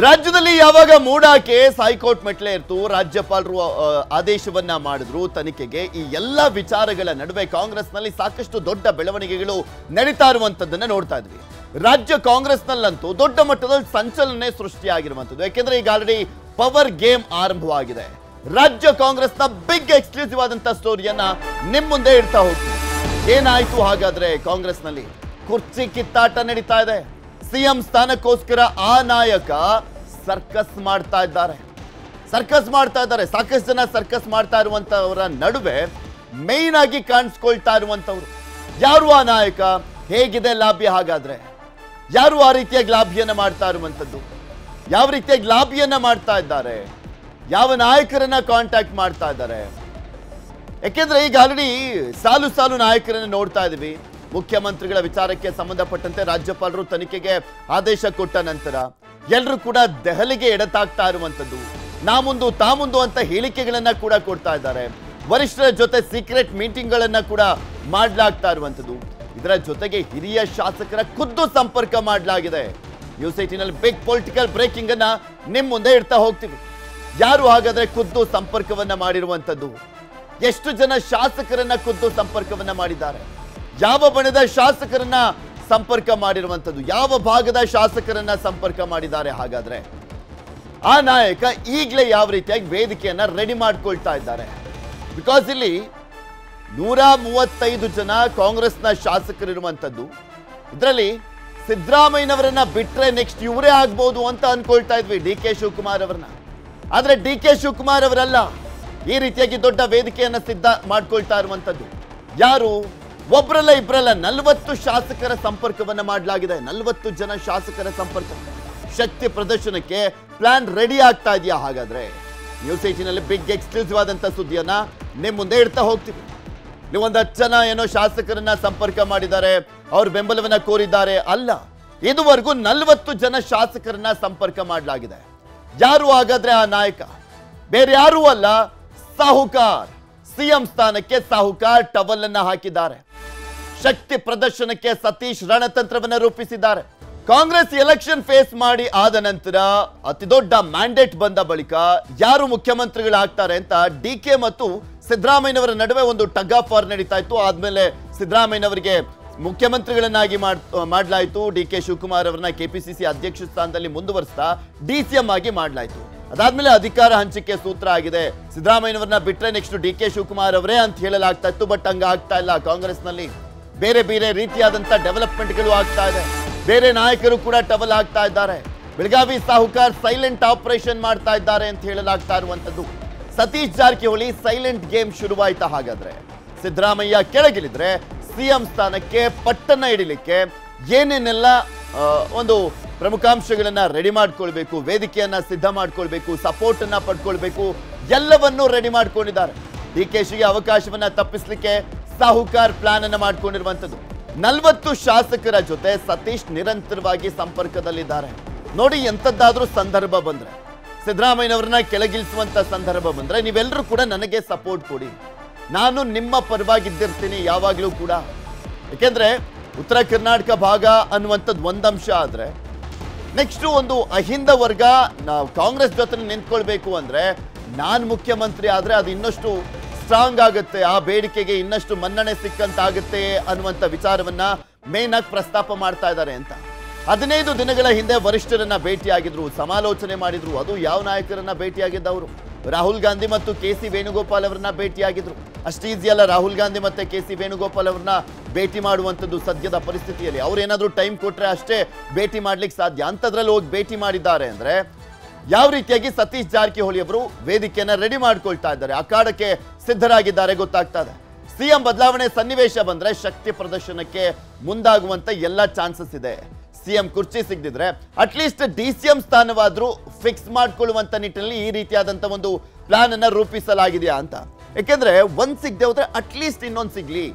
ರಾಜ್ಯದಲ್ಲಿ ಯಾವಾಗ MUDA case high court ಮೆಟ್ಲೆ ಇರ್ತು, ರಾಜ್ಯಪಾಲರು ಆದೇಶವನ್ನ ಮಾಡಿದ್ರು, ತನಿಖೆಗೆ ಈ ಎಲ್ಲ ವಿಚಾರಗಳ ನಡುವೆ ಕಾಂಗ್ರೆಸ್ನಲ್ಲಿ ಸಾಕಷ್ಟು ದೊಡ್ಡ ಬೆಳವಣಿಗೆಗಳು ನಡೀತಾ ಇರುವಂತದ್ದನ್ನ ನೋಡ್ತಾ ಇದ್ವಿ. ರಾಜ್ಯ ಕಾಂಗ್ರೆಸ್ನಲ್ಲಂತೂ ದೊಡ್ಡ ಮಟ್ಟದಲ್ಲಿ ಸಂಚಲನೆ ಸೃಷ್ಟಿಯಾಗಿರುವಂಥದ್ದು ಯಾಕೆಂದ್ರೆ ಈಗ ಆಲ್ರೆಡಿ ಪವರ್ ಗೇಮ್ ಆರಂಭವಾಗಿದೆ. ರಾಜ್ಯ ಕಾಂಗ್ರೆಸ್ನ ಬಿಗ್ ಎಕ್ಸ್ಕ್ಲೂಸಿವ್ ಆದಂತ ಸ್ಟೋರಿಯನ್ನ ನಿಮ್ ಮುಂದೆ ಇಡ್ತಾ ಹೋಗ್ತೀವಿ ಏನಾಯ್ತು ಹಾಗಾದ್ರೆ ಕಾಂಗ್ರೆಸ್ನಲ್ಲಿ? ಕುರ್ಚಿ ಕಿತ್ತಾಟ ನಡೀತಾ ಇದೆ. ಸಿಎಂ ಸ್ಥಾನಕ್ಕೋಸ್ಕರ ಆ ನಾಯಕ ಸರ್ಕಸ್ ಮಾಡ್ತಾ ಇದ್ದಾರೆ. ಸರ್ಕಸ್ ಮಾಡ್ತಾ ಇದ್ದಾರೆ. ಸಾಕಷ್ಟು ಜನ ಸರ್ಕಸ್ ಮಾಡ್ತಾ ಇರುವಂತವರ ನಡುವೆ ಮೇನ್ ಆಗಿ ಕಾಣಿಸ್ಕೊಳ್ತಾ ಇರುವಂತವ್ರು. ಯಾರು ಆ ನಾಯಕ? ಹೇಗಿದೆ ಲಾಭ್ಯ ಹಾಗಾದ್ರೆ? ಯಾರು ಆ ರೀತಿಯಾಗಿ ಲಾಭಿಯನ್ನ ಮಾಡ್ತಾ ಇರುವಂತದ್ದು? ಯಾವ ರೀತಿಯಾಗಿ ಲಾಭಿಯನ್ನ ಮಾಡ್ತಾ ಇದ್ದಾರೆ? ಯಾವ ನಾಯಕರನ್ನ ಕಾಂಟ್ಯಾಕ್ಟ್ ಮಾಡ್ತಾ ಇದ್ದಾರೆ? ಯಾಕೆಂದ್ರೆ ಈಗ ಆಲ್ರೆಡಿ ಸಾಲು ಸಾಲು ನಾಯಕರನ್ನ ನೋಡ್ತಾ ಇದೀವಿ. ಮುಖ್ಯಮಂತ್ರಿಗಳ ವಿಚಾರಕ್ಕೆ ಸಂಬಂಧಪಟ್ಟಂತೆ ರಾಜ್ಯಪಾಲರು ತನಿಖೆಗೆ ಆದೇಶ ಕೊಟ್ಟ ನಂತರ ಎಲ್ಲರೂ ಕೂಡ ದೆಹಲಿಗೆ ಎಡತಾಗ್ತಾ ಇರುವಂಥದ್ದು. ನಾ ಮುಂದು ತಾ ಮುಂದು ಅಂತ ಹೇಳಿಕೆಗಳನ್ನ ಕೂಡ ಕೊಡ್ತಾ ಇದ್ದಾರೆ. ವರಿಷ್ಠರ ಜೊತೆ ಸೀಕ್ರೆಟ್ ಮೀಟಿಂಗ್ಗಳನ್ನ ಕೂಡ ಮಾಡಲಾಗ್ತಾ ಇರುವಂತದ್ದು ಇದರ ಜೊತೆಗೆ ಹಿರಿಯ ಶಾಸಕರ ಖುದ್ದು ಸಂಪರ್ಕ ಮಾಡಲಾಗಿದೆ. ನ್ಯೂಸ್ ಏಟಿನಲ್ಲಿ ಬಿಗ್ ಪೊಲಿಟಿಕಲ್ ಬ್ರೇಕಿಂಗ್ ಅನ್ನ ನಿಮ್ ಮುಂದೆ ಇಡ್ತಾ ಹೋಗ್ತೀವಿ. ಯಾರು ಹಾಗಾದ್ರೆ ಖುದ್ದು ಸಂಪರ್ಕವನ್ನ ಮಾಡಿರುವಂತದ್ದು ಎಷ್ಟು ಜನ ಶಾಸಕರನ್ನ ಖುದ್ದು ಸಂಪರ್ಕವನ್ನ ಮಾಡಿದ್ದಾರೆ? ಯಾವ ಬಣದ ಶಾಸಕರನ್ನ ಸಂಪರ್ಕ ಮಾಡಿರುವಂಥದ್ದು? ಯಾವ ಭಾಗದ ಶಾಸಕರನ್ನ ಸಂಪರ್ಕ ಮಾಡಿದ್ದಾರೆ ಹಾಗಾದ್ರೆ? ಆ ನಾಯಕ ಈಗಲೇ ಯಾವ ರೀತಿಯಾಗಿ ವೇದಿಕೆಯನ್ನ ರೆಡಿ ಮಾಡ್ಕೊಳ್ತಾ ಇದ್ದಾರೆ. ಬಿಕಾಸ್ ಇಲ್ಲಿ ನೂರ ಮೂವತ್ತೈದು ಜನ ಕಾಂಗ್ರೆಸ್ನ ಶಾಸಕರಿರುವಂಥದ್ದು. ಇದರಲ್ಲಿ ಸಿದ್ದರಾಮಯ್ಯನವರನ್ನ ಬಿಟ್ರೆ ನೆಕ್ಸ್ಟ್ ಇವರೇ ಆಗ್ಬೋದು ಅಂತ ಅನ್ಕೊಳ್ತಾ ಇದ್ವಿ ಡಿ ಕೆ ಶಿವಕುಮಾರ್ ಅವರನ್ನ. ಆದ್ರೆ ಡಿ ಕೆ ಶಿವಕುಮಾರ್ ಅವರಲ್ಲ, ಈ ರೀತಿಯಾಗಿ ದೊಡ್ಡ ವೇದಿಕೆಯನ್ನ ಸಿದ್ಧ ಮಾಡ್ಕೊಳ್ತಾ ಇರುವಂತದ್ದು ಯಾರು? ಒಬ್ರಲ್ಲ ಇಬ್ರಲ್ಲ ನಲವತ್ತು ಶಾಸಕರ ಸಂಪರ್ಕವನ್ನ ಮಾಡಲಾಗಿದೆ. ನಲವತ್ತು ಜನ ಶಾಸಕರ ಸಂಪರ್ಕ. ಶಕ್ತಿ ಪ್ರದರ್ಶನಕ್ಕೆ ಪ್ಲಾನ್ ರೆಡಿ ಆಗ್ತಾ ಇದೆಯಾ ಹಾಗಾದ್ರೆ? ನ್ಯೂಸ್ ಏಟಿನಲ್ಲಿ ಬಿಗ್ ಎಕ್ಸ್ಕ್ಲೂಸಿವ್ ಆದಂತ ಸುದ್ದಿಯನ್ನ ನಿಮ್ ಮುಂದೆ ಇಡ್ತಾ ಹೋಗ್ತೀವಿ. ನೀವು ಒಂದು ಹತ್ತು ಜನ ಏನೋ ಶಾಸಕರನ್ನ ಸಂಪರ್ಕ ಮಾಡಿದ್ದಾರೆ, ಅವ್ರ ಬೆಂಬಲವನ್ನ ಕೋರಿದ್ದಾರೆ. ಅಲ್ಲ, ಇದುವರೆಗೂ ನಲವತ್ತು ಜನ ಶಾಸಕರನ್ನ ಸಂಪರ್ಕ ಮಾಡಲಾಗಿದೆ. ಯಾರು ಹಾಗಾದ್ರೆ ಆ ನಾಯಕ? ಬೇರೆ ಯಾರೂ ಅಲ್ಲ, ಸಾಹುಕಾರ್. ಸಿಎಂ ಸ್ಥಾನಕ್ಕೆ ಸಾಹುಕಾರ್ ಟವಲ್ ಅನ್ನ ಹಾಕಿದ್ದಾರೆ. ಶಕ್ತಿ ಪ್ರದರ್ಶನಕ್ಕೆ ಸತೀಶ್ ರಣತಂತ್ರವನ್ನ ರೂಪಿಸಿದ್ದಾರೆ. ಕಾಂಗ್ರೆಸ್ ಎಲೆಕ್ಷನ್ ಫೇಸ್ ಮಾಡಿ ಆದ ನಂತರ ಅತಿ ದೊಡ್ಡ ಮ್ಯಾಂಡೇಟ್ ಬಂದ ಬಳಿಕ ಯಾರು ಮುಖ್ಯಮಂತ್ರಿಗಳಾಗ್ತಾರೆ ಅಂತ ಡಿ ಕೆ ಮತ್ತು ಸಿದ್ದರಾಮಯ್ಯನವರ ನಡುವೆ ಒಂದು ಟಗ್ ಆಫ್ ವಾರ್ ನಡೀತಾ ಇತ್ತು. ಆದ್ಮೇಲೆ ಸಿದ್ದರಾಮಯ್ಯನವರಿಗೆ ಮುಖ್ಯಮಂತ್ರಿಗಳನ್ನಾಗಿ ಮಾಡ್, ಮಾಡಲಾಯಿತು. ಡಿ ಕೆ ಶಿವಕುಮಾರ್ ಅವರನ್ನ ಕೆಪಿಸಿಸಿ ಅಧ್ಯಕ್ಷ ಸ್ಥಾನದಲ್ಲಿ ಮುಂದುವರಿಸ್ತಾ ಡಿ ಸಿ ಎಂ ಆಗಿ ಮಾಡಲಾಯಿತು. ಅದಾದ್ಮೇಲೆ ಅಧಿಕಾರ ಹಂಚಿಕೆ ಸೂತ್ರ ಆಗಿದೆ. ಸಿದ್ದರಾಮಯ್ಯನವರನ್ನ ಬಿಟ್ರೆ ನೆಕ್ಸ್ಟ್ ಡಿ ಕೆ ಶಿವಕುಮಾರ್ ಅವರೇ ಅಂತ ಹೇಳಲಾಗ್ತಾ ಇತ್ತು, ಬಟ್ ಹಂಗ ಆಗ್ತಾ ಇಲ್ಲ ಕಾಂಗ್ರೆಸ್ನಲ್ಲಿ. ಬೇರೆ ಬೇರೆ ರೀತಿಯಾದಂಥ ಡೆವಲಪ್ಮೆಂಟ್ಗಳು ಆಗ್ತಾ ಇದೆ. ಬೇರೆ ನಾಯಕರು ಕೂಡ ಟವಲ್ ಆಗ್ತಾ ಇದ್ದಾರೆ. ಬೆಳಗಾವಿ ಸಾಹುಕಾರ್ ಸೈಲೆಂಟ್ ಆಪರೇಷನ್ ಮಾಡ್ತಾ ಇದ್ದಾರೆ ಅಂತ ಹೇಳಲಾಗ್ತಾ ಇರುವಂಥದ್ದು. ಸತೀಶ್ ಜಾರಕಿಹೊಳಿ ಸೈಲೆಂಟ್ ಗೇಮ್ ಶುರುವಾಯ್ತಾ ಹಾಗಾದ್ರೆ. ಸಿದ್ದರಾಮಯ್ಯ ಕೆಳಗಿಳಿದ್ರೆ ಸಿಎಂ ಸ್ಥಾನಕ್ಕೆ ಪಟ್ಟನ್ನ ಇಡಲಿಕ್ಕೆ ಏನೇನೆಲ್ಲ ಒಂದು ಪ್ರಮುಖಾಂಶಗಳನ್ನ ರೆಡಿ ಮಾಡ್ಕೊಳ್ಬೇಕು, ವೇದಿಕೆಯನ್ನ ಸಿದ್ಧ ಮಾಡ್ಕೊಳ್ಬೇಕು ಸಪೋರ್ಟ್ ಅನ್ನ ಪಡ್ಕೊಳ್ಬೇಕು, ಎಲ್ಲವನ್ನೂ ರೆಡಿ ಮಾಡ್ಕೊಂಡಿದ್ದಾರೆ. ಡಿ ಕೆ ಶಿಗೆ ಅವಕಾಶವನ್ನ ತಪ್ಪಿಸ್ಲಿಕ್ಕೆ ಸಾಹುಕಾರ್ ಪ್ಲಾನ್ ಅನ್ನು ಮಾಡ್ಕೊಂಡಿರುವಂತದ್ದು ನಲವತ್ತು ಶಾಸಕರ ಜೊತೆ ಸತೀಶ್ ನಿರಂತರವಾಗಿ ಸಂಪರ್ಕದಲ್ಲಿದ್ದಾರೆ. ನೋಡಿ ಎಂಥದ್ದಾದ್ರೂ ಸಂದರ್ಭ ಬಂದ್ರೆ. ಸಿದ್ದರಾಮಯ್ಯನವ್ರನ್ನ ಕೆಳಗಿಳಿಸುವಂತ ಸಂದರ್ಭ ಬಂದ್ರೆ ನೀವೆಲ್ಲರೂ ಕೂಡ ನನಗೆ ಸಪೋರ್ಟ್ ಕೊಡಿ. ನಾನು ನಿಮ್ಮ ಪರವಾಗಿದ್ದಿರ್ತೀನಿ ಯಾವಾಗಲೂ ಕೂಡ. ಯಾಕೆಂದ್ರೆ ಉತ್ತರ ಕರ್ನಾಟಕ ಭಾಗ ಅನ್ನುವಂಥದ್ದು ಒಂದಂಶ ಆದರೆ, ನೆಕ್ಸ್ಟು ಒಂದು ಅಹಿಂದ ವರ್ಗ ನಾವು ಕಾಂಗ್ರೆಸ್ ಜೊತೆ ನಿಂತ್ಕೊಳ್ಬೇಕು ಅಂದರೆ ನಾನು ಮುಖ್ಯಮಂತ್ರಿ ಆದರೆ ಅದು ಇನ್ನಷ್ಟು ಸ್ಟ್ರಾಂಗ್ ಆಗುತ್ತೆ, ಆ ಬೇಡಿಕೆಗೆ ಇನ್ನಷ್ಟು ಮನ್ನಣೆ ಸಿಕ್ಕಂತಾಗುತ್ತೆ ಅನ್ನುವಂಥ ವಿಚಾರವನ್ನ ಮೇನ್ ಆಗಿ ಪ್ರಸ್ತಾಪ ಮಾಡ್ತಾ ಇದ್ದಾರೆ ಅಂತ. ಹದಿನೈದು ದಿನಗಳ ಹಿಂದೆ ವರಿಷ್ಠರನ್ನ ಭೇಟಿಯಾಗಿದ್ರು, ಸಮಾಲೋಚನೆ ಮಾಡಿದ್ರು, ಅದು ಯಾವ ನಾಯಕರನ್ನ ಭೇಟಿಯಾಗಿದ್ದವರು? ರಾಹುಲ್ ಗಾಂಧಿ ಮತ್ತು ಕೆ ಸಿ ವೇಣುಗೋಪಾಲ್ ಅವರನ್ನ ಭೇಟಿಯಾಗಿದ್ರು. ಅಷ್ಟೇ ಈಸಿ ಅಲ್ಲ, ರಾಹುಲ್ ಗಾಂಧಿ ಮತ್ತೆ ಕೆ ಸಿ ವೇಣುಗೋಪಾಲ್ ಅವರನ್ನ ಭೇಟಿ ಮಾಡುವಂಥದ್ದು ಸದ್ಯದ ಪರಿಸ್ಥಿತಿಯಲ್ಲಿ. ಅವ್ರೇನಾದ್ರೂ ಟೈಮ್ ಕೊಟ್ರೆ ಅಷ್ಟೇ ಭೇಟಿ ಮಾಡ್ಲಿಕ್ಕೆ ಸಾಧ್ಯ. ಅಂಥದ್ರಲ್ಲಿ ಹೋಗಿ ಭೇಟಿ ಮಾಡಿದ್ದಾರೆ ಅಂದ್ರೆ ಯಾವ ರೀತಿಯಾಗಿ ಸತೀಶ್ ಜಾರಕಿಹೊಳಿ ಅವರು ವೇದಿಕೆಯನ್ನ ರೆಡಿ ಮಾಡ್ಕೊಳ್ತಾ ಇದ್ದಾರೆ? ಅಖಾಡಕ್ಕೆ ಸಿದ್ಧರಾಗಿದ್ದಾರೆ ಗೊತ್ತಾಗ್ತಾ ಇದೆ. ಸಿಎಂ ಬದಲಾವಣೆ ಸನ್ನಿವೇಶ ಬಂದ್ರೆ ಶಕ್ತಿ ಪ್ರದರ್ಶನಕ್ಕೆ ಮುಂದಾಗುವಂತ ಎಲ್ಲ ಚಾನ್ಸಸ್ ಇದೆ. ಸಿಎಂ ಕುರ್ಚಿ ಸಿಗದಿದ್ರೆ at least D C M ಸ್ಥಾನವಾದ್ರೂ fix ಮಾಡ್ಕೊಳ್ಳುವಂತ ನಿಟ್ಟಿನಲ್ಲಿ ಈ ರೀತಿಯಾದಂತ ಒಂದು ಪ್ಲಾನ್ ಅನ್ನ ರೂಪಿಸಲಾಗಿದೆಯಾ ಅಂತ. ಯಾಕೆಂದ್ರೆ ಒಂದ್ ಸಿಗದೆ ಹೋದ್ರೆ ಅಟ್ಲೀಸ್ಟ್ ಇನ್ನೊಂದ್ ಸಿಗ್ಲಿ.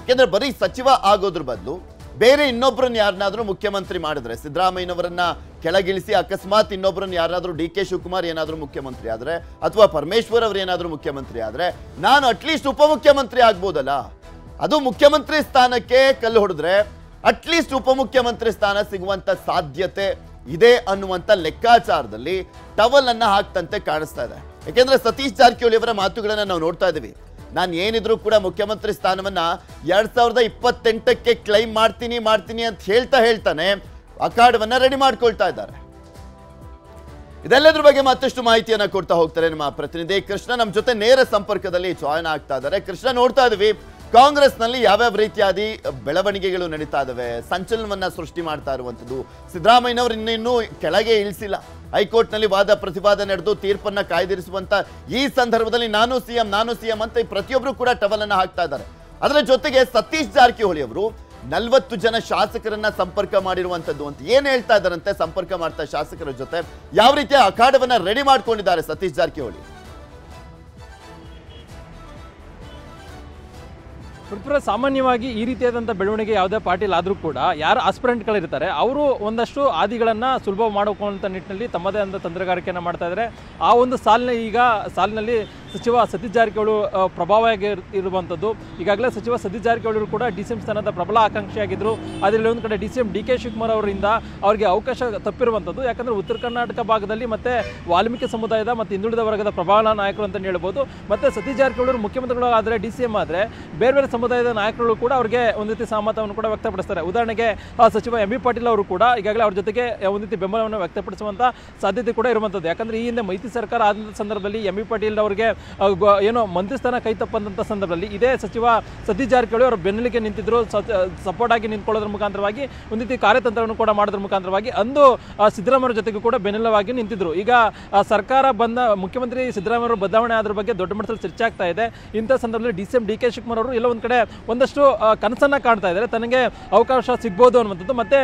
ಯಾಕೆಂದ್ರೆ ಬರೀ ಸಚಿವ ಆಗೋದ್ರ ಬದಲು ಬೇರೆ ಇನ್ನೊಬ್ಬರನ್ನು ಯಾರನ್ನಾದರೂ ಮುಖ್ಯಮಂತ್ರಿ ಮಾಡಿದ್ರೆ, ಸಿದ್ದರಾಮಯ್ಯನವರನ್ನ ಕೆಳಗಿಳಿಸಿ ಅಕಸ್ಮಾತ್ ಇನ್ನೊಬ್ಬರನ್ನು ಯಾರಾದರೂ ಡಿ ಕೆ ಶಿವಕುಮಾರ್ ಏನಾದರೂ ಮುಖ್ಯಮಂತ್ರಿ ಆದರೆ, ಅಥವಾ ಪರಮೇಶ್ವರ್ ಅವರು ಏನಾದರೂ ಮುಖ್ಯಮಂತ್ರಿ ಆದರೆ, ನಾನು ಅಟ್ಲೀಸ್ಟ್ ಉಪಮುಖ್ಯಮಂತ್ರಿ ಆಗ್ಬೋದಲ್ಲ? ಅದು ಮುಖ್ಯಮಂತ್ರಿ ಸ್ಥಾನಕ್ಕೆ ಕಲ್ಲು ಹೊಡೆದ್ರೆ ಅಟ್ಲೀಸ್ಟ್ ಉಪಮುಖ್ಯಮಂತ್ರಿ ಸ್ಥಾನ ಸಿಗುವಂತ ಸಾಧ್ಯತೆ ಇದೆ ಅನ್ನುವಂಥ ಲೆಕ್ಕಾಚಾರದಲ್ಲಿ ಟವಲ್ ಅನ್ನ ಹಾಕ್ತಂತೆ ಕಾಣಿಸ್ತಾ ಇದೆ. ಯಾಕೆಂದ್ರೆ ಸತೀಶ್ ಜಾರಕಿಹೊಳಿ ಅವರ ಮಾತುಗಳನ್ನ ನಾವು ನೋಡ್ತಾ ಇದ್ದೀವಿ. ನಾನು ಏನಿದ್ರು ಕೂಡ ಮುಖ್ಯಮಂತ್ರಿ ಸ್ಥಾನವನ್ನ ಎರಡ್ ಸಾವಿರದ ಇಪ್ಪತ್ತೆಂಟಕ್ಕೆ ಕ್ಲೈಮ್ ಮಾಡ್ತೀನಿ ಮಾಡ್ತೀನಿ ಅಂತ ಹೇಳ್ತಾ ಹೇಳ್ತಾನೆ ಅಖಾಡವನ್ನ ರೆಡಿ ಮಾಡ್ಕೊಳ್ತಾ ಇದ್ದಾರೆ. ಇದೆಲ್ಲದ್ರ ಬಗ್ಗೆ ಮತ್ತಷ್ಟು ಮಾಹಿತಿಯನ್ನ ಕೊಡ್ತಾ ಹೋಗ್ತಾರೆ ನಮ್ಮ ಪ್ರತಿನಿಧಿ ಕೃಷ್ಣ. ನಮ್ಮ ಜೊತೆ ನೇರ ಸಂಪರ್ಕದಲ್ಲಿ ಜಾಯ್ನ್ ಆಗ್ತಾ ಇದ್ದಾರೆ. ಕೃಷ್ಣ, ನೋಡ್ತಾ ಇದೀವಿ, ಕಾಂಗ್ರೆಸ್ನಲ್ಲಿ ಯಾವ್ಯಾವ ರೀತಿಯಾದಿ ಬೆಳವಣಿಗೆಗಳು ನಡೀತಾ ಇದಾವೆ ಸಂಚಲನವನ್ನ ಸೃಷ್ಟಿ ಮಾಡ್ತಾ ಇರುವಂತದ್ದು ಸಿದ್ದರಾಮಯ್ಯನವರು ಇನ್ನಿನ್ನೂ ಕೆಳಗೆ ಇಳಿಸಿಲ್ಲ. ಹೈಕೋರ್ಟ್ನಲ್ಲಿ ವಾದ ಪ್ರತಿವಾದ ನಡೆದು ತೀರ್ಪನ್ನ ಕಾಯ್ದಿರಿಸುವಂತ ಈ ಸಂದರ್ಭದಲ್ಲಿ ನಾನು ಸಿಎಂ ನಾನು ಸಿಎಂ ಅಂತ ಪ್ರತಿಯೊಬ್ಬರು ಕೂಡ ಟವಲ್ ಅನ್ನು ಹಾಕ್ತಾ ಇದ್ದಾರೆ. ಅದರ ಜೊತೆಗೆ ಸತೀಶ್ ಜಾರಕಿಹೊಳಿ ಅವರು ನಲ್ವತ್ತು ಜನ ಶಾಸಕರನ್ನ ಸಂಪರ್ಕ ಮಾಡಿರುವಂತದ್ದು ಅಂತ ಏನ್ ಹೇಳ್ತಾ ಇದ್ದಾರಂತೆ ಸಂಪರ್ಕ ಮಾಡ್ತಾ ಶಾಸಕರ ಜೊತೆ? ಯಾವ ರೀತಿಯ ಅಖಾಡವನ್ನ ರೆಡಿ ಮಾಡ್ಕೊಂಡಿದ್ದಾರೆ ಸತೀಶ್ ಜಾರಕಿಹೊಳಿ? ಪೃಥ್ವಿರಾಜ್ ಸಾಮಾನ್ಯವಾಗಿ ಈ ರೀತಿಯಾದಂಥ ಬೆಳವಣಿಗೆ ಯಾವುದೇ ಪಾರ್ಟಿಲ್ ಆದರೂ ಕೂಡ ಯಾರು ಆಸ್ಪಿರೆಂಟ್ಗಳಿರ್ತಾರೆ ಅವರು ಒಂದಷ್ಟು ಆದಿಗಳನ್ನು ಸುಲಭ ಮಾಡಿಕೊಳ್ಳುವಂಥ ನಿಟ್ಟಿನಲ್ಲಿ ತಮ್ಮದೇ ಆದ ತಂತ್ರಗಾರಿಕೆಯನ್ನು ಮಾಡ್ತಾ ಇದ್ದಾರೆ ಆ ಒಂದು ಸಾಲಿನ ಈಗ ಸಾಲಿನಲ್ಲಿ ಸಚಿವ ಸತೀಶ್ ಜಾರಕಿಹೊಳಿ ಪ್ರಭಾವಿಯಾಗಿ ಇರುವಂಥದ್ದು. ಈಗಾಗಲೇ ಸಚಿವ ಸತೀಶ್ ಜಾರಕಿಹೊಳಿ ಕೂಡ ಡಿ ಸಿ ಎಂ ಸ್ಥಾನದ ಪ್ರಬಲ ಆಕಾಂಕ್ಷಿಯಾಗಿದ್ದರು ಅದರಲ್ಲಿ ಒಂದು ಕಡೆ D C M D K Shivakumar ಅವರಿಂದ ಅವರಿಗೆ ಅವಕಾಶ ತಪ್ಪಿರುವಂಥದ್ದು. ಯಾಕಂದರೆ ಉತ್ತರ ಕರ್ನಾಟಕ ಭಾಗದಲ್ಲಿ ಮತ್ತು ವಾಲ್ಮೀಕಿ ಸಮುದಾಯದ ಮತ್ತು ಹಿಂದುಳಿದ ವರ್ಗದ ಪ್ರಬಲ ನಾಯಕರು ಅಂತಲೇ ಹೇಳ್ಬೋದು. ಮತ್ತು ಸತೀಶ್ ಜಾರಕಿಹೊಳಿ ಮುಖ್ಯಮಂತ್ರಿಗಳು ಆದರೆ ಡಿ ಸಿ ಎಂ ಆದರೆ ಬೇರೆ ಬೇರೆ ಸಮುದಾಯದ ನಾಯಕರುಗಳು ಕೂಡ ಅವರಿಗೆ ಒಂದು ರೀತಿ ಸಹಮತವನ್ನು ಕೂಡ ವ್ಯಕ್ತಪಡಿಸ್ತಾರೆ. ಉದಾಹರಣೆಗೆ ಸಚಿವ ಎಂ ಬಿ ಪಾಟೀಲ್ ಅವರು ಕೂಡ ಈಗಾಗಲೇ ಅವ್ರ ಜೊತೆಗೆ ಒಂದು ರೀತಿ ಬೆಂಬಲವನ್ನು ವ್ಯಕ್ತಪಡಿಸುವಂಥ ಸಾಧ್ಯತೆ ಕೂಡ ಇರುವಂಥದ್ದು. ಯಾಕಂದರೆ ಈ ಹಿಂದೆ ಮೈತ್ರಿ ಸರ್ಕಾರ ಆದಂಥ ಸಂದರ್ಭದಲ್ಲಿ ಎಂ ಬಿ ಪಾಟೀಲ್ ಅವರಿಗೆ ಏನೋ ಮಂತ್ರಿ ಸ್ಥಾನ ಕೈ ತಪ್ಪಂತ ಸಂದರ್ಭದಲ್ಲಿ ಇದೇ ಸಚಿವ ಸತೀಶ್ ಜಾರಕಿಹೊಳಿ ಅವರು ಬೆನ್ನೆಲಿಗೆ ನಿಂತಿದ್ರು ಸಪೋರ್ಟ್ ಆಗಿ ನಿಂತ್ಕೊಳ್ಳೋದ್ರ ಮುಖಾಂತರವಾಗಿ ಒಂದು ರೀತಿ ಕಾರ್ಯತಂತ್ರವನ್ನು ಕೂಡ ಮಾಡೋದ್ರ ಮುಖಾಂತರವಾಗಿ ಅಂದು ಸಿದ್ದರಾಮಯ್ಯ ಜೊತೆಗೂ ಕೂಡ ಬೆನ್ನೆಲವಾಗಿ ನಿಂತಿದ್ರು. ಈಗ ಸರ್ಕಾರ ಬಂದ, ಮುಖ್ಯಮಂತ್ರಿ ಸಿದ್ದರಾಮಯ್ಯ ಬದಲಾವಣೆ ಆದ್ರ ಬಗ್ಗೆ ದೊಡ್ಡ ಮಟ್ಟದಲ್ಲಿ ಚರ್ಚೆ ಆಗ್ತಾ ಇದೆ. ಇಂಥ ಸಂದರ್ಭದಲ್ಲಿ D C D K Shivakumar ಅವರು ಎಲ್ಲ ಒಂದು ಕಡೆ ಒಂದಷ್ಟು ಕನಸನ್ನು ಕಾಣ್ತಾ ಇದ್ದಾರೆ. ತನಗೆ ಅವಕಾಶ ಸಿಗ್ಬೋದು ಅನ್ನುವಂಥದ್ದು. ಮತ್ತೆ